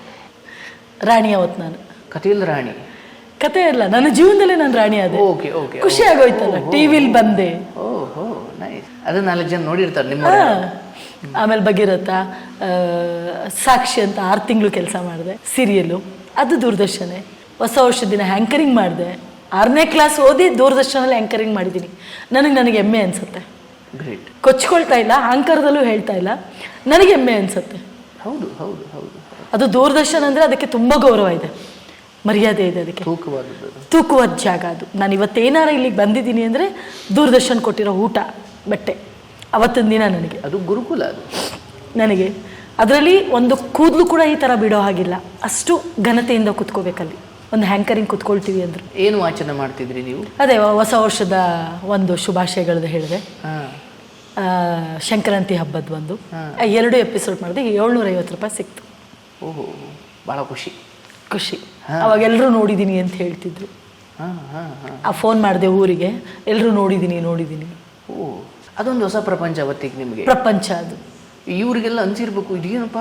ರಾಣಿ ಅವತ್ತು ನಾನು. ಕಥೆಯಲ್ಲಿ ರಾಣಿ. ಕತೆ ಇಲ್ಲ ನನ್ನ ಜೀವನದಲ್ಲೇ ನಾನು ರಾಣಿ ಅದೇ. Okay okay. ಖುಷಿ ಆಗೋಯ್ತಲ್ಲ ಟಿ ವಿಲಿ ಬಂದೆ. ಓಹೋ ನೈಸ್ ಅದು ನಾಲ್ಕು ಜನ ನೋಡಿರ್ತಾರೆ ನಿಮ್ಮ. ಆಮೇಲೆ ಭಗೀರಥ ಸಾಕ್ಷಿ ಅಂತ ಆರು ತಿಂಗಳು ಕೆಲಸ ಮಾಡಿದೆ ಸೀರಿಯಲ್ಲು ಅದು ದೂರದರ್ಶನೇ. ಹೊಸ ವರ್ಷದ ದಿನ ಹ್ಯಾಂಕರಿಂಗ್ ಮಾಡಿದೆ. ಆರನೇ ಕ್ಲಾಸ್ ಓದಿ ದೂರದರ್ಶನಲ್ಲಿ ಆ್ಯಂಕರಿಂಗ್ ಮಾಡಿದ್ದೀನಿ ನನಗೆ ನನಗೆ ಹೆಮ್ಮೆ ಅನಿಸುತ್ತೆ. ಗ್ರೇಟ್ ಕೊಚ್ಕೊಳ್ತಾ ಇಲ್ಲ ಆಂಕರ್ದಲ್ಲೂ ಹೇಳ್ತಾ ಇಲ್ಲ. ನನಗೆ ಹೆಮ್ಮೆ ಅನಿಸುತ್ತೆ. ಹೌದು ಹೌದು ಹೌದು. ಅದು ದೂರದರ್ಶನ ಅಂದರೆ ಅದಕ್ಕೆ ತುಂಬ ಗೌರವ ಇದೆ. ಮರ್ಯಾದೆ ಇದೆ ಅದಕ್ಕೆ. ತೂಕುವ ತೂಕುವಾದ ಜಾಗ ಅದು. ನಾನು ಇವತ್ತೇನಾರ ಇಲ್ಲಿಗೆ ಬಂದಿದ್ದೀನಿ ಅಂದರೆ ದೂರದರ್ಶನ್ ಕೊಟ್ಟಿರೋ ಊಟ ಬಟ್ಟೆ. ಅವತ್ತಿನ ದಿನ ನನಗೆ. ಅದು ಗುರುಕುಲ ಅದು. ನನಗೆ. ಅದರಲ್ಲಿ ಒಂದು ಕೂದಲು ಕೂಡ ಈ ಥರ ಬಿಡೋ ಹಾಗಿಲ್ಲ. ಅಷ್ಟು ಘನತೆಯಿಂದ ಕುತ್ಕೋಬೇಕಲ್ಲಿ. ಒಂದು ಹ್ಯಾಂಕರಿಂಗ್ ಕುತ್ಕೊಳ್ತೀವಿ ಅಂದ್ರೆ. ಏನು ವಾಚನ ಮಾಡ್ತಿದ್ರಿ ನೀವು? ಅದೇ ಹೊಸ ವರ್ಷದ ಒಂದು ಶುಭಾಶಯಗಳದ್ದು ಹೇಳಿದೆ. ಸಂಕ್ರಾಂತಿ ಹಬ್ಬದ ಒಂದು. ಎರಡು ಎಪಿಸೋಡ್ ಮಾಡಿದೆ. ಏಳ್ನೂರೈವತ್ತು ರೂಪಾಯಿ ಸಿಕ್ತು. ಓಹೋ ಭಾಳ ಖುಷಿ. ಖುಷಿ. ಅವಾಗ ಎಲ್ಲರೂ ನೋಡಿದ್ದೀನಿ ಅಂತ ಹೇಳ್ತಿದ್ರು. ಆ ಫೋನ್ ಮಾಡಿದೆ ಊರಿಗೆ. ಎಲ್ಲರೂ ನೋಡಿದ್ದೀನಿ ನೋಡಿದ್ದೀನಿ ಓ ಅದೊಂದು ಹೊಸ ಪ್ರಪಂಚ ಅವತ್ತಿಗೆ ನಿಮಗೆ. ಪ್ರಪಂಚ ಅದು. ಇವರಿಗೆಲ್ಲ ಅನ್ಸಿರ್ಬೇಕು ಇದೇನಪ್ಪ?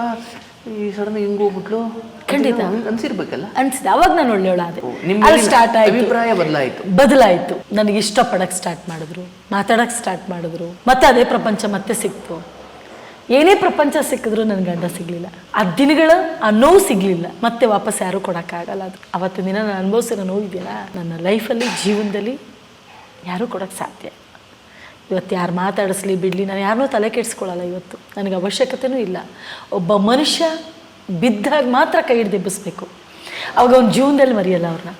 ಈ ಸಡನ್ ಹಿಂಗ್ ಹೋಗ್ಬಿಟ್ಲು? ಖಂಡಿತ. ಅನ್ಸಿರ್ಬೇಕಲ್ಲ? ಅನ್ಸಿದೆ. ಅವಾಗ ನಾನು ಒಳ್ಳೆಯವಳಾದೆ ನಿಮ್ಮಲ್ಲಿ ಅಲ್ಲಿ ಸ್ಟಾರ್ಟ್ ಆಯ್ತು. ಅಭಿಪ್ರಾಯ ಬದಲಾಯಿತು. ಬದಲಾಯಿತು. ನನಗೆ ಇಷ್ಟಪಡಕ್ಕೆ ಸ್ಟಾರ್ಟ್ ಮಾಡಿದ್ರು. ಮಾತಾಡಕ್ ಸ್ಟಾರ್ಟ್ ಮಾಡಿದ್ರು. ಮತ್ತೆ ಅದೇ ಪ್ರಪಂಚ ಮತ್ತೆ ಸಿಕ್ತು. ಏನೇ ಪ್ರಪಂಚ ಸಿಕ್ಕಿದ್ರು ನನ್ನ ಗಂಡ ಸಿಗ್ಲಿಲ್ಲ. ಆ ದಿನಗಳ ಆ ನೋವು ಸಿಗ್ಲಿಲ್ಲ. ಮತ್ತೆ ವಾಪಸ್ ಯಾರು ಕೊಡೋಕ್ಕಾಗಲ್ಲ ಅದು. ಅವತ್ತಿನ ದಿನ ನಾನು ಅನುಭವಿಸಿರೋ ನೋವು ಇದೆಯಲ್ಲ. ನನ್ನ ಲೈಫಲ್ಲಿ ಜೀವನದಲ್ಲಿ ಯಾರೂ ಕೊಡೋಕ್ಕೆ ಸಾಧ್ಯ. ಇವತ್ತು ಯಾರು ಮಾತಾಡಿಸ್ಲಿ ಬಿಡಲಿ ನಾನು ಯಾರನ್ನೂ ತಲೆ ಕೆಡಿಸ್ಕೊಳ್ಳಲ್ಲ ಇವತ್ತು. ನನಗೆ ಅವಶ್ಯಕತೆನೂ ಇಲ್ಲ. ಒಬ್ಬ ಮನುಷ್ಯ ಬಿದ್ದಾಗ ಮಾತ್ರ ಕೈ ಹಿಡ್ದು ಎಬ್ಬಿಸ್ಬೇಕು. ಅವಾಗ ಅವ್ನ ಜೀವನದಲ್ಲಿ ಮರೆಯಲ್ಲ ಅವ್ರನ್ನ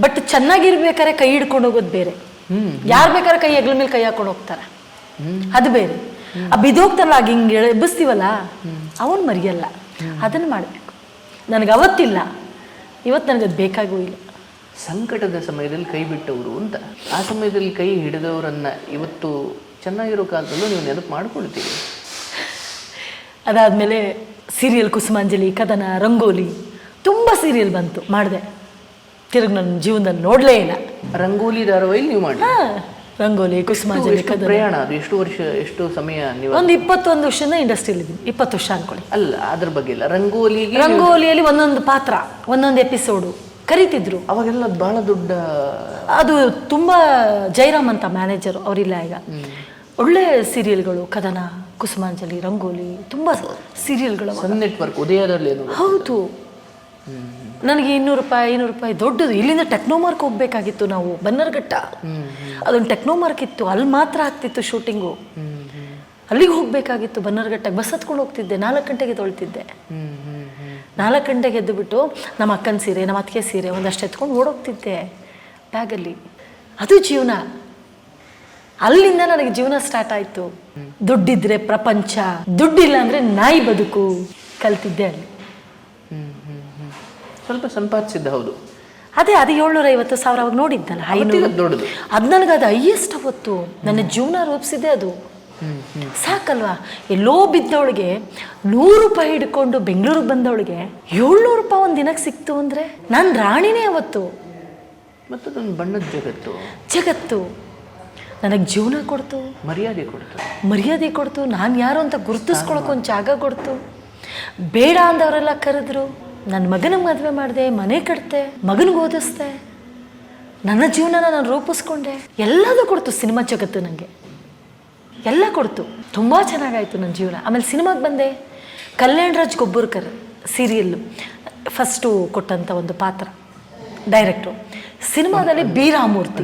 ಬಟ್ ಚೆನ್ನಾಗಿರ್ಬೇಕಾದ್ರೆ ಕೈ ಹಿಡ್ಕೊಂಡು ಹೋಗೋದು ಬೇರೆ. ಯಾರು ಬೇಕಾದ್ರೆ ಕೈ ಹೆಗ್ಲ ಮೇಲೆ ಕೈ ಹಾಕೊಂಡು ಹೋಗ್ತಾರೆ. ಅದು ಬೇರೆ. ಆ ಬಿದ್ದೋಗ್ತಾರಲ್ಲ ಆಗ ಹಿಂಗೆ ಎಬ್ಬಿಸ್ತೀವಲ್ಲ ಅವನು ಮರೆಯಲ್ಲ. ಅದನ್ನು ಮಾಡಬೇಕು. ನನಗೆ ಅವತ್ತಿಲ್ಲ. ಇವತ್ತು ನನಗೆ ಅದು ಬೇಕಾಗೂ ಇಲ್ಲ. ಸಂಕಟದ ಸಮಯದಲ್ಲಿ ಕೈ ಬಿಟ್ಟವರು ಅಂತ. ಆ ಸಮಯದಲ್ಲಿ ಕೈ ಹಿಡಿದವರನ್ನ ಇವತ್ತು ಚೆನ್ನಾಗಿರೋ ಕಾಲದಲ್ಲೂ ನೀವು ನೆನಪು ಮಾಡ್ಕೊಳ್ತೀವಿ ಅದಾದಮೇಲೆ ಸೀರಿಯಲ್ ಕುಸುಮಾಂಜಲಿ ಕದನ ರಂಗೋಲಿ ತುಂಬ ಸೀರಿಯಲ್ ಬಂತು ಮಾಡಿದೆ. ತಿರುಗಿ ನನ್ನ ಜೀವನದಲ್ಲಿ ನೋಡಲೇ ಇಲ್ಲ. ರಂಗೋಲಿ ಧಾರಾವಾಹಿ ನೀವು ಮಾಡಿ ರಂಗೋಲಿ ಕುಸುಮಾಂಜಲಿ ಕದನ. ಪ್ರಯಾಣ ಅದು? ಎಷ್ಟು ವರ್ಷ ಎಷ್ಟು ಸಮಯ ನೀವು ಒಂದು ಇಪ್ಪತ್ತೊಂದು ವರ್ಷದಿಂದ ಇಂಡಸ್ಟ್ರಿಯಲ್ಲಿ ಇದ್ದೀನಿ ಇಪ್ಪತ್ತು ವರ್ಷ ಅನ್ಕೊಳ್ಳಿ. ಅಲ್ಲ ಅದ್ರ ಬಗ್ಗೆ ಇಲ್ಲ ರಂಗೋಲಿ ರಂಗೋಲಿಯಲ್ಲಿ ಒಂದೊಂದು ಪಾತ್ರ ಒಂದೊಂದು ಎಪಿಸೋಡು ಕರಿತಿದ್ರು. ಅವಾಗೆಲ್ಲ ಬಹಳ ದೊಡ್ಡ ಅದು ತುಂಬ ಜೈರಾಮ್ ಅಂತ ಮ್ಯಾನೇಜರ್ ಅವರಿಲ್ಲ ಈಗ. ಒಳ್ಳೆ ಸೀರಿಯಲ್ಗಳು ಕದನ ಕುಸುಮಾಂಜಲಿ ರಂಗೋಲಿ ತುಂಬ ಸೀರಿಯಲ್ಗಳು ನೆಟ್ವರ್ಕ್ ಉದಯದಲ್ಲಿ ಹೌದು. ನನಗೆ ಇನ್ನೂರು ರೂಪಾಯಿ ಐನೂರು ರೂಪಾಯಿ ದೊಡ್ಡದು. ಇಲ್ಲಿಂದ ಟೆಕ್ನೋಮಾರ್ಕ್ ಹೋಗ್ಬೇಕಾಗಿತ್ತು ನಾವು ಬನ್ನರ್ಘಟ್ಟ. ಅದೊಂದು ಟೆಕ್ನೋಮಾರ್ಕ್ ಇತ್ತು. ಅಲ್ಲಿ ಮಾತ್ರ ಆಗ್ತಿತ್ತು ಶೂಟಿಂಗು ಅಲ್ಲಿಗೆ ಹೋಗ್ಬೇಕಾಗಿತ್ತು ಬನ್ನರ್ಘಟ್ಟಕ್ಕೆ ಬಸ್ ಹತ್ಕೊಂಡು ಹೋಗ್ತಿದ್ದೆ. ನಾಲ್ಕು ಗಂಟೆಗೆ ತೊಳ್ತಿದ್ದೆ. ನಾಲ್ಕು ಗಂಟೆಗೆ ಎದ್ದುಬಿಟ್ಟು ನಮ್ಮ ಅಕ್ಕನ ಸೀರೆ ನಮ್ಮ ಅತ್ತಿಗೆ ಸೀರೆ ಒಂದಷ್ಟು ಎತ್ಕೊಂಡು ಓಡೋಗ್ತಿದ್ದೆ ಬ್ಯಾಗಲ್ಲಿ. ಅದು ಜೀವನ. ಅಲ್ಲಿಂದ ನನಗೆ ಜೀವನ ಸ್ಟಾರ್ಟ್ ಆಯಿತು. ದುಡ್ಡಿದ್ರೆ ಪ್ರಪಂಚ ದುಡ್ಡಿಲ್ಲ ಅಂದರೆ ನಾಯಿ ಬದುಕು ಕಲ್ತಿದ್ದೆ ಅಲ್ಲಿ. ಸ್ವಲ್ಪ ಸಂಪಾದಿಸಿದ್ದೆ ಹೌದು ಅದೇ ಅದು ಏಳ್ನೂರ ಐವತ್ತು ಸಾವಿರ ಅವಾಗ ನೋಡಿದ್ದಲ್ಲ ಐನೂರು. ಅದು ನನಗೆ ಅದು ಹೈಯೆಸ್ಟ್ ಅವತ್ತು. ನನ್ನ ಜೀವನ ರೂಪಿಸಿದೆ ಅದು. ಸಾಕಲ್ವಾ? ಎಲ್ಲೋ ಬಿದ್ದವಳಿಗೆ ನೂರು ರೂಪಾಯಿ ಹಿಡ್ಕೊಂಡು ಬೆಂಗಳೂರಿಗೆ ಬಂದವಳಿಗೆ ಏಳ್ನೂರು ರೂಪಾಯಿ ಒಂದು ದಿನಕ್ಕೆ ಸಿಕ್ತು ಅಂದರೆ ನಾನು ರಾಣಿನೇ ಅವತ್ತು. ಮತ್ತು ನನ್ನ ಬಣ್ಣದ ಜಗತ್ತು. ಜಗತ್ತು. ನನಗೆ ಜೀವನ ಕೊಡ್ತು. ಮರ್ಯಾದೆ ಕೊಡ್ತು. ಮರ್ಯಾದೆ ಕೊಡ್ತು. ನಾನು ಯಾರು ಅಂತ ಗುರುತಿಸ್ಕೊಳಕ್ಕೆ ಒಂದು ಜಾಗ ಕೊಡ್ತು. ಬೇಡ ಅಂದವರೆಲ್ಲ ಕರೆದ್ರು. ನನ್ನ ಮಗನ ಮದುವೆ ಮಾಡಿದೆ ಮನೆ ಕಟ್ತೆ ಮಗನಿಗೆ ಓದಿಸ್ದೆ. ನನ್ನ ಜೀವನನ ನಾನು ರೂಪಿಸ್ಕೊಂಡೆ. ಎಲ್ಲದೂ ಕೊಡ್ತು ಸಿನಿಮಾ ಜಗತ್ತು ನನಗೆ ಎಲ್ಲ ಕೊಡ್ತು. ತುಂಬ ಚೆನ್ನಾಗಾಯಿತು ನನ್ನ ಜೀವನ. ಆಮೇಲೆ ಸಿನಿಮಾಗೆ ಬಂದೆ. ಕಲ್ಯಾಣ್ ರಾಜ್ ಗೊಬ್ಬರ್ಕರ್ ಸೀರಿಯಲ್ಲು ಫಸ್ಟು ಕೊಟ್ಟಂಥ ಒಂದು ಪಾತ್ರ ಡೈರೆಕ್ಟ್ರು ಸಿನಿಮಾದಲ್ಲಿ ಬಿ ರಾಮೂರ್ತಿ